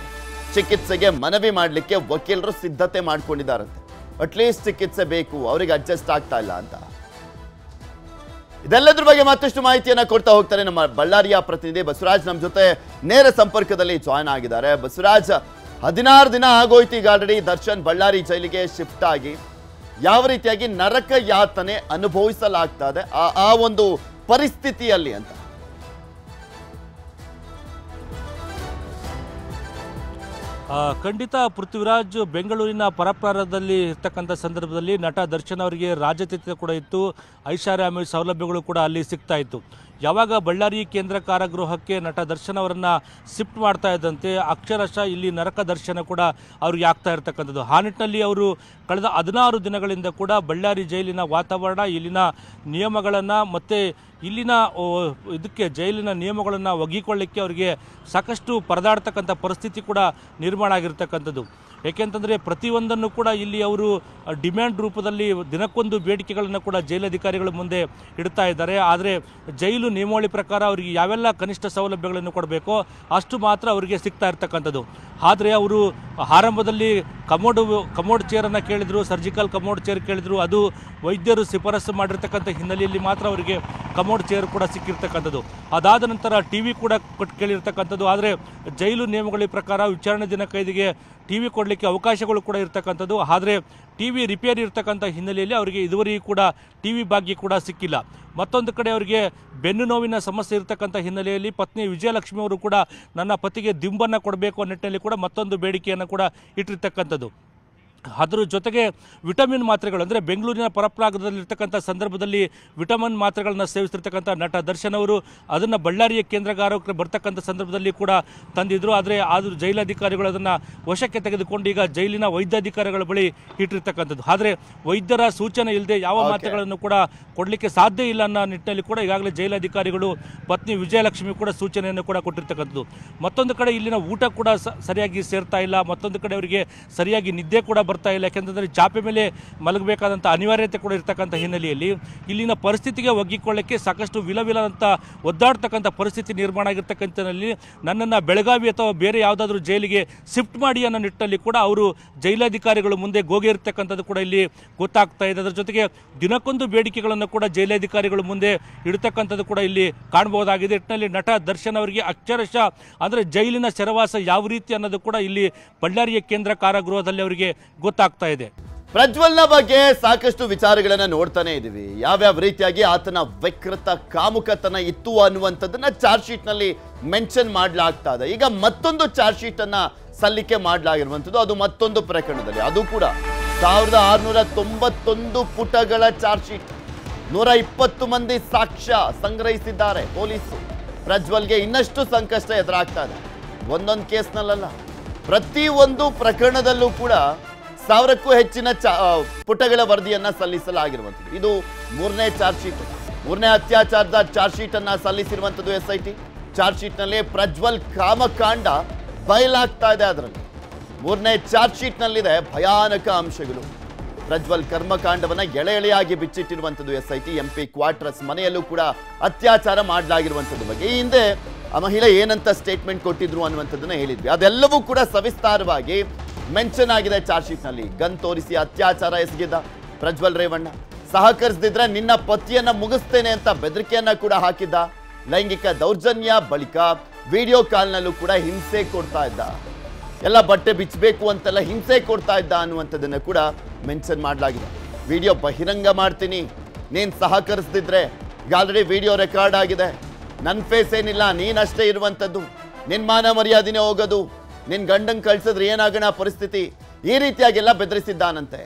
ಚಿಕಿತ್ಸೆಗೆ ಮನವಿ ಮಾಡಲಿಕ್ಕೆ ವಕೀಲರು ಸಿದ್ಧತೆ ಮಾಡ್ಕೊಂಡಿದ್ದಾರಂತೆ. ಅಟ್ಲೀಸ್ಟ್ ಚಿಕಿತ್ಸೆ ಬೇಕು, ಅವರಿಗೆ ಅಡ್ಜಸ್ಟ್ ಆಗ್ತಾ ಇಲ್ಲ ಅಂತ. ಇದೆಲ್ಲದ್ರ ಬಗ್ಗೆ ಮತ್ತಷ್ಟು ಮಾಹಿತಿಯನ್ನ ಕೊಡ್ತಾ ಹೋಗ್ತಾರೆ ನಮ್ಮ ಬಳ್ಳಾರಿಯ ಪ್ರತಿನಿಧಿ ಬಸವರಾಜ್. ನಮ್ಮ ಜೊತೆ ನೇರ ಸಂಪರ್ಕದಲ್ಲಿ ಜಾಯ್ನ್ ಆಗಿದ್ದಾರೆ. ಬಸವರಾಜ್, ಹದಿನಾರು ದಿನ ಆಗೋಯ್ತು ಈಗ ಆಲ್ರೆಡಿ ದರ್ಶನ್ ಬಳ್ಳಾರಿ ಜೈಲಿಗೆ ಶಿಫ್ಟ್ ಆಗಿ. ಯಾವ ರೀತಿಯಾಗಿ ನರಕ ಯಾತನೆ ಅನುಭವಿಸಲಾಗ್ತಾ ಇದೆ? ಆ- ಆ ಒಂದು ಪರಿಸ್ಥಿತಿಯಲ್ಲಿ ಅಂತ. ಖಂಡಿತ ಪೃಥ್ವಿರಾಜ್ ಬೆಂಗಳೂರಿನ ಪರಪ್ರಾರದಲ್ಲಿ ಇರ್ತಕ್ಕಂಥ ಸಂದರ್ಭದಲ್ಲಿ ನಟ ದರ್ಶನ್ ಅವರಿಗೆ ರಾಜತಿಥ್ಯ ಕೂಡ ಇತ್ತು. ಐಷಾರಾಮಿ ಸೌಲಭ್ಯಗಳು ಕೂಡ ಅಲ್ಲಿ ಸಿಗ್ತಾ ಇತ್ತು. ಯಾವಾಗ ಬಳ್ಳಾರಿ ಕೇಂದ್ರ ಕಾರಾಗೃಹಕ್ಕೆ ನಟ ದರ್ಶನ್ ಅವರನ್ನ ಶಿಫ್ಟ್ ಮಾಡ್ತಾ ಇದ್ದಂತೆ, ಅಕ್ಷರಶಃ ಇಲ್ಲಿ ನರಕ ದರ್ಶನ ಕೂಡ ಅವ್ರಿಗೆ ಆಗ್ತಾ ಇರತಕ್ಕಂಥದ್ದು. ಆ ನಿಟ್ಟಿನಲ್ಲಿ ಅವರು ಕಳೆದ ಹದಿನಾರು ದಿನಗಳಿಂದ ಕೂಡ ಬಳ್ಳಾರಿ ಜೈಲಿನ ವಾತಾವರಣ, ಇಲ್ಲಿನ ನಿಯಮಗಳನ್ನು ಮತ್ತು ಇಲ್ಲಿನ ಇದಕ್ಕೆ ಜೈಲಿನ ನಿಯಮಗಳನ್ನು ಒಗ್ಗಿಕೊಳ್ಳಿಕ್ಕೆ ಅವರಿಗೆ ಸಾಕಷ್ಟು ಪರದಾಡ್ತಕ್ಕಂಥ ಪರಿಸ್ಥಿತಿ ಕೂಡ ನಿರ್ಮಾಣ ಆಗಿರ್ತಕ್ಕಂಥದ್ದು. ಏಕೆಂತಂದರೆ ಪ್ರತಿಯೊಂದನ್ನು ಕೂಡ ಇಲ್ಲಿ ಅವರು ಡಿಮ್ಯಾಂಡ್ ರೂಪದಲ್ಲಿ ದಿನಕ್ಕೊಂದು ಬೇಡಿಕೆಗಳನ್ನು ಕೂಡ ಜೈಲಧಿಕಾರಿಗಳ ಮುಂದೆ ಇಡ್ತಾ ಇದ್ದಾರೆ. ಆದರೆ ಜೈಲು ನಿಯಮಾವಳಿ ಪ್ರಕಾರ ಅವರಿಗೆ ಯಾವೆಲ್ಲ ಕನಿಷ್ಠ ಸೌಲಭ್ಯಗಳನ್ನು ಕೊಡಬೇಕೋ ಅಷ್ಟು ಮಾತ್ರ ಅವರಿಗೆ ಸಿಗ್ತಾ ಇರ್ತಕ್ಕಂಥದ್ದು. ಆದರೆ ಅವರು ಆರಂಭದಲ್ಲಿ ಕಮೋಡು, ಕಮೋಡ್ ಚೇರನ್ನು ಕೇಳಿದರು ಸರ್ಜಿಕಲ್ ಕಮೋಡ್ ಚೇರ್ ಕೇಳಿದರು, ಅದು ವೈದ್ಯರು ಶಿಫಾರಸು ಮಾಡಿರ್ತಕ್ಕಂಥ ಹಿನ್ನೆಲೆಯಲ್ಲಿ ಮಾತ್ರ ಅವರಿಗೆ ಕಮೋಡ್ ಚೇರ್ ಕೂಡ ಸಿಕ್ಕಿರ್ತಕ್ಕಂಥದ್ದು. ಅದಾದ ನಂತರ ಟಿ ವಿ ಕೂಡ ಕೊಟ್ಟು ಕೇಳಿರ್ತಕ್ಕಂಥದ್ದು. ಆದರೆ ಜೈಲು ನಿಯಮಗಳ ಪ್ರಕಾರ ವಿಚಾರಣೆ ದಿನ ಕೈದಿಗೆ ಟಿ ವಿ ಕೊಡಲಿಕ್ಕೆ ಅವಕಾಶಗಳು ಕೂಡ ಇರತಕ್ಕಂಥದ್ದು. ಆದರೆ ಟಿ ವಿ ರಿಪೇರಿ ಇರತಕ್ಕಂಥ ಹಿನ್ನೆಲೆಯಲ್ಲಿ ಅವರಿಗೆ ಇದುವರೆಗೂ ಕೂಡ ಟಿ ವಿ ಭಾಗ್ಯ ಕೂಡ ಸಿಕ್ಕಿಲ್ಲ. ಮತ್ತೊಂದು ಕಡೆ ಅವರಿಗೆ ಬೆನ್ನು ನೋವಿನ ಸಮಸ್ಯೆ ಇರತಕ್ಕಂಥ ಹಿನ್ನೆಲೆಯಲ್ಲಿ ಪತ್ನಿ ವಿಜಯಲಕ್ಷ್ಮಿ ಅವರು ಕೂಡ ನನ್ನ ಪತಿಗೆ ದಿಂಬನ್ನು ಕೊಡಬೇಕು ಅನ್ನೋ ನಿಟ್ಟಿನಲ್ಲಿ ಕೂಡ ಮತ್ತೊಂದು ಬೇಡಿಕೆಯನ್ನು ಕೂಡ ಇಟ್ಟಿರ್ತಕ್ಕಂಥದ್ದು. ಅದರ ಜೊತೆಗೆ ವಿಟಮಿನ್ ಮಾತ್ರೆಗಳು ಅಂದರೆ ಬೆಂಗಳೂರಿನ ಪರಪ್ರಾಗದಲ್ಲಿರ್ತಕ್ಕಂಥ ಸಂದರ್ಭದಲ್ಲಿ ವಿಟಮಿನ್ ಮಾತ್ರೆಗಳನ್ನ ಸೇವಿಸಿರ್ತಕ್ಕಂಥ ನಟ ದರ್ಶನ್ ಅವರು ಅದನ್ನು ಬಳ್ಳಾರಿಯ ಕೇಂದ್ರಗಾರಕ್ಕೆ ಬರ್ತಕ್ಕಂಥ ಸಂದರ್ಭದಲ್ಲಿ ಕೂಡ ತಂದಿದ್ರು. ಆದರೆ ಆದರೂ ಜೈಲಾಧಿಕಾರಿಗಳು ಅದನ್ನು ವಶಕ್ಕೆ ತೆಗೆದುಕೊಂಡು ಈಗ ಜೈಲಿನ ವೈದ್ಯಾಧಿಕಾರಿಗಳ ಬಳಿ ಇಟ್ಟಿರ್ತಕ್ಕಂಥದ್ದು. ಆದರೆ ವೈದ್ಯರ ಸೂಚನೆ ಇಲ್ಲದೆ ಯಾವ ಮಾತ್ರೆಗಳನ್ನು ಕೂಡ ಕೊಡಲಿಕ್ಕೆ ಸಾಧ್ಯ ಇಲ್ಲ ಅನ್ನೋ ನಿಟ್ಟಿನಲ್ಲಿ ಕೂಡ ಈಗಾಗಲೇ ಜೈಲಾಧಿಕಾರಿಗಳು ಪತ್ನಿ ವಿಜಯಲಕ್ಷ್ಮಿ ಕೂಡ ಸೂಚನೆಯನ್ನು ಕೂಡ ಕೊಟ್ಟಿರ್ತಕ್ಕಂಥದ್ದು. ಮತ್ತೊಂದು ಕಡೆ ಇಲ್ಲಿನ ಊಟ ಕೂಡ ಸರಿಯಾಗಿ ಸೇರ್ತಾ ಇಲ್ಲ. ಮತ್ತೊಂದು ಕಡೆ ಅವರಿಗೆ ಸರಿಯಾಗಿ ನಿದ್ದೆ ಕೂಡ ಬರ್ತಾ ಇಲ್ಲ. ಯಾಕೆಂತಂದರೆ ಚಾಪೆ ಮೇಲೆ ಮಲಗಬೇಕಾದಂಥ ಅನಿವಾರ್ಯತೆ ಕೂಡ ಇರ್ತಕ್ಕಂಥ ಹಿನ್ನೆಲೆಯಲ್ಲಿ ಇಲ್ಲಿನ ಪರಿಸ್ಥಿತಿಗೆ ಒಗ್ಗಿಕೊಳ್ಳಕ್ಕೆ ಸಾಕಷ್ಟು ವಿಲವಿಲ್ಲದಂಥ ಒದ್ದಾಡ್ತಕ್ಕಂಥ ಪರಿಸ್ಥಿತಿ ನಿರ್ಮಾಣ ಆಗಿರ್ತಕ್ಕಂಥಲ್ಲಿ ನನ್ನನ್ನು ಬೆಳಗಾವಿ ಅಥವಾ ಬೇರೆ ಯಾವುದಾದ್ರೂ ಜೈಲಿಗೆ ಶಿಫ್ಟ್ ಮಾಡಿ ಅನ್ನೋ ನಿಟ್ಟಿನಲ್ಲಿ ಕೂಡ ಅವರು ಜೈಲಾಧಿಕಾರಿಗಳು ಮುಂದೆ ಗೋಗೆ ಇರ್ತಕ್ಕಂಥದ್ದು ಕೂಡ ಇಲ್ಲಿ ಗೊತ್ತಾಗ್ತಾ ಇದೆ. ಅದರ ಜೊತೆಗೆ ದಿನಕ್ಕೊಂದು ಬೇಡಿಕೆಗಳನ್ನು ಕೂಡ ಜೈಲಾಧಿಕಾರಿಗಳು ಮುಂದೆ ಇಡ್ತಕ್ಕಂಥದ್ದು ಕೂಡ ಇಲ್ಲಿ ಕಾಣಬಹುದಾಗಿದೆ. ನಿಟ್ಟಿನಲ್ಲಿ ನಟ ದರ್ಶನ್ ಅವರಿಗೆ ಅಕ್ಷರಶಃ ಅಂದರೆ ಜೈಲಿನ ಸೆರವಾಸ ಯಾವ ರೀತಿ ಅನ್ನೋದು ಕೂಡ ಇಲ್ಲಿ ಬಳ್ಳಾರಿಯ ಕೇಂದ್ರ ಕಾರಾಗೃಹದಲ್ಲಿ ಅವರಿಗೆ ಗೊತ್ತಾಗ್ತಾ ಇದೆ. ಪ್ರಜ್ವಲ್ನ ಬಗ್ಗೆ ಸಾಕಷ್ಟು ವಿಚಾರಗಳನ್ನ ನೋಡ್ತಾನೆ ಇದೀವಿ. ಯಾವ್ಯಾವ ರೀತಿಯಾಗಿ ಆತನ ವಿಕೃತ ಕಾಮುಕತನ ಇತ್ತು ಅನ್ನುವಂಥದ್ದನ್ನ ಚಾರ್ಜ್ ಶೀಟ್ನಲ್ಲಿ ಮೆನ್ಷನ್ ಮಾಡ್ಲಾಗ್ತಾ ಇದೆ. ಈಗ ಮತ್ತೊಂದು ಚಾರ್ಜ್ ಶೀಟ್ ಅನ್ನ ಸಲ್ಲಿಕೆ ಮಾಡ್ಲಾಗಿರುವಂಥದ್ದು ಅದು ಮತ್ತೊಂದು ಪ್ರಕರಣದಲ್ಲಿ. ಅದು ಕೂಡ ಸಾವಿರದ ಆರುನೂರ ತೊಂಬತ್ತೊಂದು ಪುಟಗಳ ಚಾರ್ಜ್ ಶೀಟ್ ನೂರ ಇಪ್ಪತ್ತು ಮಂದಿ ಸಾಕ್ಷ್ಯ ಸಂಗ್ರಹಿಸಿದ್ದಾರೆ ಪೊಲೀಸರು. ಪ್ರಜ್ವಲ್ಗೆ ಇನ್ನಷ್ಟು ಸಂಕಷ್ಟ ಎದುರಾಗ್ತಾ ಇದೆ. ಒಂದೊಂದು ಕೇಸ್ನಲ್ಲ ಪ್ರತಿ ಒಂದು ಪ್ರಕರಣದಲ್ಲೂ ಕೂಡ ಸಾವಿರಕ್ಕೂ ಹೆಚ್ಚಿನ ಪುಟಗಳ ವರದಿಯನ್ನ ಸಲ್ಲಿಸಲಾಗಿರುವಂಥದ್ದು. ಇದು ಮೂರನೇ ಚಾರ್ಜ್ ಶೀಟ್ ಮೂರನೇ ಅತ್ಯಾಚಾರದ ಚಾರ್ಜ್ ಶೀಟ್ ಅನ್ನ ಸಲ್ಲಿಸಿರುವಂಥದ್ದು ಎಸ್ ಐ ಟಿ ಚಾರ್ಜ್ ಶೀಟ್ನಲ್ಲಿ ಪ್ರಜ್ವಲ್ ಕಾಮಕಾಂಡ ಬಯಲಾಗ್ತಾ ಇದೆ ಅದರಲ್ಲಿ. ಮೂರನೇ ಚಾರ್ಜ್ ಶೀಟ್ ನಲ್ಲಿದೆ ಭಯಾನಕ ಅಂಶಗಳು. ಪ್ರಜ್ವಲ್ ಕರ್ಮಕಾಂಡವನ್ನ ಎಳೆ ಎಳೆಯಾಗಿ ಬಿಚ್ಚಿಟ್ಟಿರುವಂಥದ್ದು S I T M P quarters ಮನೆಯಲ್ಲೂ ಕೂಡ ಅತ್ಯಾಚಾರ ಮಾಡಲಾಗಿರುವಂಥದ್ದು ಬಗ್ಗೆ. ಈ ಹಿಂದೆ ಆ ಮಹಿಳೆ ಏನಂತ ಸ್ಟೇಟ್ಮೆಂಟ್ ಕೊಟ್ಟಿದ್ರು ಅನ್ನುವಂಥದ್ದನ್ನ ಹೇಳಿದ್ವಿ. ಅದೆಲ್ಲವೂ ಕೂಡ ಸವಿಸ್ತಾರವಾಗಿ ಮೆನ್ಷನ್ ಆಗಿದೆ ಚಾರ್ಜ್ ಶೀಟ್ನಲ್ಲಿ. ಗನ್ ತೋರಿಸಿ ಅತ್ಯಾಚಾರ ಎಸಗಿದ್ದ ಪ್ರಜ್ವಲ್ ರೇವಣ್ಣ. ಸಹಕರಿಸದಿದ್ರೆ ನಿನ್ನ ಪತಿಯನ್ನ ಮುಗಿಸ್ತೇನೆ ಅಂತ ಬೆದರಿಕೆಯನ್ನ ಕೂಡ ಹಾಕಿದ್ದ ಲೈಂಗಿಕ ದೌರ್ಜನ್ಯ ಬಳಿಕ ವಿಡಿಯೋ ಕಾಲ್ನಲ್ಲೂ ಕೂಡ ಹಿಂಸೆ ಕೊಡ್ತಾ ಇದ್ದ. ಎಲ್ಲ ಬಟ್ಟೆ ಬಿಚ್ಚಬೇಕು ಅಂತೆಲ್ಲ ಹಿಂಸೆ ಕೊಡ್ತಾ ಇದ್ದ ಅನ್ನುವಂಥದ್ದನ್ನು ಕೂಡ ಮೆನ್ಷನ್ ಮಾಡಲಾಗಿದೆ. ವಿಡಿಯೋ ಬಹಿರಂಗ ಮಾಡ್ತೀನಿ. ನೀನು ಸಹಕರಿಸದಿದ್ರೆ ಆಲ್ರೆಡಿ ವಿಡಿಯೋ ರೆಕಾರ್ಡ್ ಆಗಿದೆ. ನನ್ನ ಫೇಸ್ ಏನಿಲ್ಲ, ನೀನಷ್ಟೇ ಇರುವಂಥದ್ದು. ನಿನ್ನ ಮಾನ ಮರ್ಯಾದೆನೇ ಹೋಗೋದು. ನಿನ್ನ ಗಂಡಂಗೆ ಕಳ್ಸಿದ್ರೆ ಏನಾಗೋಣ ಪರಿಸ್ಥಿತಿ? ಈ ರೀತಿಯಾಗೆಲ್ಲ ಬೆದರಿಸಿದ್ದಾನಂತೆ.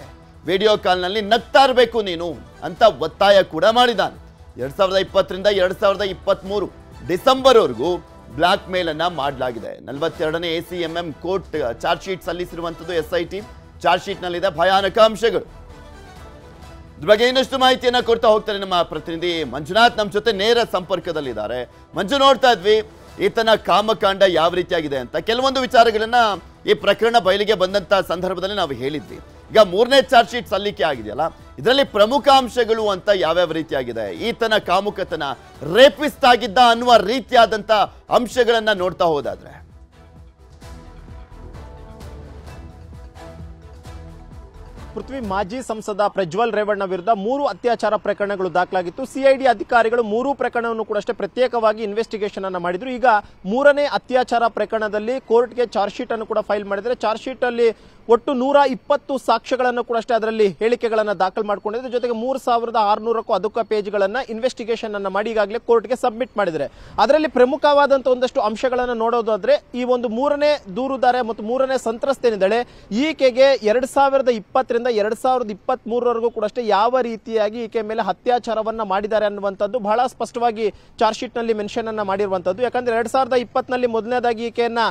ವಿಡಿಯೋ ಕಾಲ್ನಲ್ಲಿ ನಗ್ತಾ ಇರಬೇಕು ನೀನು ಅಂತ ಒತ್ತಾಯ ಕೂಡ ಮಾಡಿದಾನೆ ಎರಡ್ ಸಾವಿರದ ಇಪ್ಪತ್ತರಿಂದ ಎರಡ್ ಸಾವಿರದ ಇಪ್ಪತ್ತ್ಮೂರು ಡಿಸೆಂಬರ್ವರೆಗೂ ಬ್ಲಾಕ್ ಮೇಲ್ ಅನ್ನ ಮಾಡಲಾಗಿದೆ. ನಲವತ್ತೆರಡನೇ A C M M court charge sheet ಸಲ್ಲಿಸಿರುವಂಥದ್ದು S I T. Charge ಶೀಟ್ನಲ್ಲಿದೆ ಭಯಾನಕ ಅಂಶಗಳು. ಇದ್ರ ಬಗ್ಗೆ ಇನ್ನಷ್ಟು ಮಾಹಿತಿಯನ್ನ ಕೊಡ್ತಾ ಹೋಗ್ತಾರೆ ನಮ್ಮ ಪ್ರತಿನಿಧಿ ಮಂಜುನಾಥ್. ನಮ್ಮ ಜೊತೆ ನೇರ ಸಂಪರ್ಕದಲ್ಲಿದ್ದಾರೆ. ಮಂಜು, ನೋಡ್ತಾ ಇದ್ವಿ. ಈತನ ಕಾಮಕಾಂಡ ಯಾವ ರೀತಿಯಾಗಿದೆ ಅಂತ ಕೆಲವೊಂದು ವಿಚಾರಗಳನ್ನ ಈ ಪ್ರಕರಣ ಬಯಲಿಗೆ ಬಂದಂತ ಸಂದರ್ಭದಲ್ಲಿ ನಾವು ಹೇಳಿದ್ವಿ. ಈಗ ಮೂರನೇ ಚಾರ್ಜ್ ಶೀಟ್ ಸಲ್ಲಿಕೆ ಆಗಿದೆಯಲ್ಲ, ಇದರಲ್ಲಿ ಪ್ರಮುಖ ಅಂಶಗಳು ಅಂತ ಯಾವ್ಯಾವ ರೀತಿಯಾಗಿದೆ? ಈತನ ಕಾಮುಕತನ ರೇಪಿಸ್ತಾಗಿದ್ದ ಅನ್ನುವ ರೀತಿಯಾದಂತ ಅಂಶಗಳನ್ನ ನೋಡ್ತಾ ಹೋದಾದ್ರೆ. ಪೃಥ್ವಿ ಮಾಜಿ ಸಂಸದ ಪ್ರಜ್ವಲ್ ರೇವಣ್ಣ ವಿರುದ್ಧ ಮೂರು ಅತ್ಯಾಚಾರ ಪ್ರಕರಣಗಳು ದಾಖಲಾಗಿತ್ತು. ಸಿಐಡಿ ಅಧಿಕಾರಿಗಳು ಮೂರು ಪ್ರಕರಣವನ್ನು ಕೂಡ ಅಷ್ಟೇ ಪ್ರತ್ಯೇಕವಾಗಿ ಇನ್ವೆಸ್ಟಿಗೇಷನ್ ಅನ್ನು ಮಾಡಿದ್ರು. ಈಗ ಮೂರನೇ ಅತ್ಯಾಚಾರ ಪ್ರಕರಣದಲ್ಲಿ ಕೋರ್ಟ್ಗೆ ಚಾರ್ಜ್ ಶೀಟ್ ಅನ್ನು ಕೂಡ ಫೈಲ್ ಮಾಡಿದ್ರೆ ಚಾರ್ಜ್ ಶೀಟ್ ಅಲ್ಲಿ ಒಟ್ಟು ನೂರ ಇಪ್ಪತ್ತು ಸಾಕ್ಷ್ಯಗಳನ್ನು ಕೂಡ ಅಷ್ಟೇ ಅದರಲ್ಲಿ ಹೇಳಿಕೆಗಳನ್ನು ದಾಖಲು ಮಾಡಿಕೊಂಡಿದ್ದಾರೆ ಜೊತೆಗೆ ಮೂರು ಸಾವಿರದ ಆರುನೂರಕ್ಕೂ ಅಧಿಕ ಪೇಜ್ಗಳನ್ನು ಇನ್ವೆಸ್ಟಿಗೇಷನ್ ಅನ್ನು ಮಾಡಿ ಈಗಾಗಲೇ ಕೋರ್ಟ್ಗೆ ಸಬ್ಮಿಟ್ ಮಾಡಿದರೆ ಅದರಲ್ಲಿ ಪ್ರಮುಖವಾದಂಥ ಒಂದಷ್ಟು ಅಂಶಗಳನ್ನು ನೋಡೋದಾದ್ರೆ ಈ ಒಂದು ಮೂರನೇ ದೂರುದಾರ ಮತ್ತು ಮೂರನೇ ಸಂತ್ರಸ್ತೇನಿದ್ದಾಳೆ ಈಕೆಗೆ ಎರಡ್ ಸಾವಿರದ ಇಪ್ಪತ್ತರಿಂದ ಎರಡ್ ಸಾವಿರದ ಇಪ್ಪತ್ತ್ ಮೂರವರೆಗೂ ಕೂಡ ಅಷ್ಟೇ ಯಾವ ರೀತಿಯಾಗಿ ಈಕೆ ಮೇಲೆ ಅತ್ಯಾಚಾರವನ್ನು ಮಾಡಿದ್ದಾರೆ ಅನ್ನುವಂಥದ್ದು ಬಹಳ ಸ್ಪಷ್ಟವಾಗಿ ಚಾರ್ಜ್ ಶೀಟ್ನಲ್ಲಿ ಮೆನ್ಷನ್ ಅನ್ನು ಮಾಡಿರುವಂತದ್ದು ಯಾಕಂದ್ರೆ ಎರಡ್ ಸಾವಿರದ ಇಪ್ಪತ್ನಲ್ಲಿ ಮೊದಲನೇದಾಗಿ ಈಕೆಯನ್ನ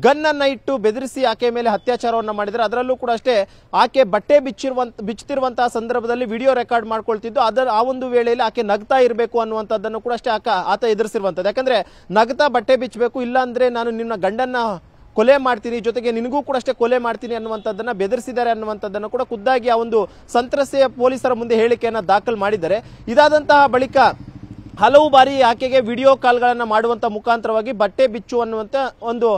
ಗನ್ ಅನ್ನ ಇಟ್ಟು ಬೆದರಿಸಿ ಆಕೆ ಮೇಲೆ ಅತ್ಯಾಚಾರವನ್ನು ಮಾಡಿದರೆ ಅದರಲ್ಲೂ ಕೂಡ ಅಷ್ಟೇ ಆಕೆ ಬಟ್ಟೆ ಬಿಚ್ಚಿರುವಂತ ಬಿಚ್ಚುತ್ತಿರುವಂತಹ ಸಂದರ್ಭದಲ್ಲಿ ವಿಡಿಯೋ ರೆಕಾರ್ಡ್ ಮಾಡ್ಕೊಳ್ತಿದ್ದು, ಅದರ ಆ ಒಂದು ವೇಳೆಯಲ್ಲಿ ಆಕೆ ನಗ್ತಾ ಇರಬೇಕು ಅನ್ನುವಂಥದ್ದನ್ನು ಕೂಡ ಅಷ್ಟೇ ಆಕ, ಆತ ಎದುರಿಸಿರುವಂಥದ್ದು. ಯಾಕಂದ್ರೆ ನಗ್ತಾ ಬಟ್ಟೆ ಬಿಚ್ಚಬೇಕು ಇಲ್ಲ ಅಂದ್ರೆ ನಾನು ನಿನ್ನ ಗಂಡನ್ನ ಕೊಲೆ ಮಾಡ್ತೀನಿ, ಜೊತೆಗೆ ನಿನಗೂ ಕೂಡ ಅಷ್ಟೇ ಕೊಲೆ ಮಾಡ್ತೀನಿ ಅನ್ನುವಂಥದ್ದನ್ನು ಬೆದರಿಸಿದ್ದಾರೆ ಅನ್ನುವಂಥದ್ದನ್ನು ಕೂಡ ಖುದ್ದಾಗಿ ಆ ಒಂದು ಸಂತ್ರಸ್ತೆಯ ಪೊಲೀಸರ ಮುಂದೆ ಹೇಳಿಕೆಯನ್ನು ದಾಖಲು ಮಾಡಿದ್ದಾರೆ. ಇದಾದಂತಹ ಬಳಿಕ ಹಲವು ಬಾರಿ ಆಕೆಗೆ ವಿಡಿಯೋ ಕಾಲ್ಗಳನ್ನು ಮಾಡುವಂತ ಮುಖಾಂತರವಾಗಿ ಬಟ್ಟೆ ಬಿಚ್ಚು ಅನ್ನುವಂಥ ಒಂದು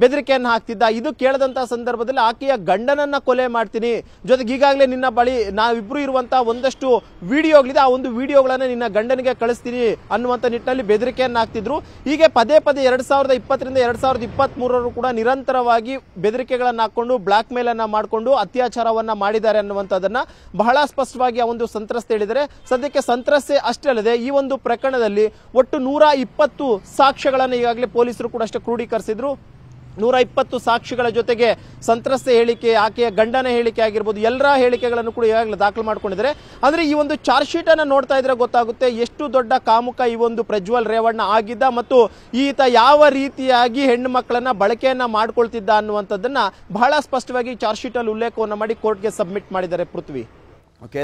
ಬೆದರಿಕೆಯನ್ನು ಹಾಕ್ತಿದ್ದ. ಇದು ಕೇಳದಂತಹ ಸಂದರ್ಭದಲ್ಲಿ ಆಕೆಯ ಗಂಡನನ್ನ ಕೊಲೆ ಮಾಡ್ತೀನಿ. ಜೊತೆಗೆ ಈಗಾಗಲೇ ನಿನ್ನ ಬಳಿ ನಾವಿಬ್ರು ಇರುವಂಥ ಒಂದಷ್ಟು ವಿಡಿಯೋಗಳಿದೆ. ಆ ಒಂದು ವಿಡಿಯೋಗಳನ್ನ ನಿನ್ನ ಗಂಡನಿಗೆ ಕಳಿಸ್ತೀನಿ ಅನ್ನುವಂತ ನಿಟ್ಟಿನಲ್ಲಿ ಬೆದರಿಕೆಯನ್ನು ಹಾಕ್ತಿದ್ರು. ಹೀಗೆ ಪದೇ ಪದೇ ಎರಡು ಸಾವಿರದ ಇಪ್ಪತ್ತರಿಂದ ಎರಡು ಸಾವಿರದ ಇಪ್ಪತ್ತ್ ಮೂರರು ಕೂಡ ನಿರಂತರವಾಗಿ ಬೆದರಿಕೆಗಳನ್ನು ಹಾಕ್ಕೊಂಡು ಬ್ಲ್ಯಾಕ್ ಮೇಲನ್ನು ಮಾಡಿಕೊಂಡು, ಅತ್ಯಾಚಾರವನ್ನ ಮಾಡಿದ್ದಾರೆ ಅನ್ನುವಂಥದ್ದನ್ನ ಬಹಳ ಸ್ಪಷ್ಟವಾಗಿ ಆ ಒಂದು ಸಂತ್ರಸ್ತೆ ಹೇಳಿದರೆ ಸದ್ಯಕ್ಕೆ ಸಂತ್ರಸ್ತೆ ಅಷ್ಟೇ ಅಲ್ಲದೆ ಈ ಒಂದು ಪ್ರಕರಣದಲ್ಲಿ ಒಟ್ಟು ನೂರ ಇಪ್ಪತ್ತು ಸಾಕ್ಷ್ಯಗಳನ್ನು ಈಗಾಗಲೇ ಪೊಲೀಸರು ಕೂಡ ಅಷ್ಟೇ ಕ್ರೋಢೀಕರಿಸಿದ್ರು ನೂರ ಇಪ್ಪತ್ತು ಸಾಕ್ಷಿಗಳ ಜೊತೆಗೆ ಸಂತ್ರಸ್ತೆ ಹೇಳಿಕೆ, ಆಕೆಯ ಗಂಡನ ಹೇಳಿಕೆ ಆಗಿರ್ಬೋದು, ಎಲ್ಲರ ಹೇಳಿಕೆಗಳನ್ನು ಕೂಡ ಈಗಾಗಲೇ ದಾಖಲು ಮಾಡ್ಕೊಂಡಿದ್ದಾರೆ. ಅಂದ್ರೆ ಈ ಒಂದು ಚಾರ್ಜ್ ಶೀಟನ್ನು ನೋಡ್ತಾ ಇದ್ರೆ ಗೊತ್ತಾಗುತ್ತೆ ಎಷ್ಟು ದೊಡ್ಡ ಕಾಮುಕ ಈ ಒಂದು ಪ್ರಜ್ವಲ್ ರೇವಣ್ಣ ಆಗಿದ್ದ ಮತ್ತು ಈತ ಯಾವ ರೀತಿಯಾಗಿ ಹೆಣ್ಣು ಮಕ್ಕಳನ್ನ ಬಳಕೆಯನ್ನ ಮಾಡ್ಕೊಳ್ತಿದ್ದ ಅನ್ನುವಂಥದ್ದನ್ನ ಬಹಳ ಸ್ಪಷ್ಟವಾಗಿ ಚಾರ್ಜ್ ಶೀಟ್ ಅಲ್ಲಿ ಉಲ್ಲೇಖವನ್ನು ಮಾಡಿ ಕೋರ್ಟ್ಗೆ ಸಬ್ಮಿಟ್ ಮಾಡಿದ್ದಾರೆ ಪೃಥ್ವಿ. ಓಕೆ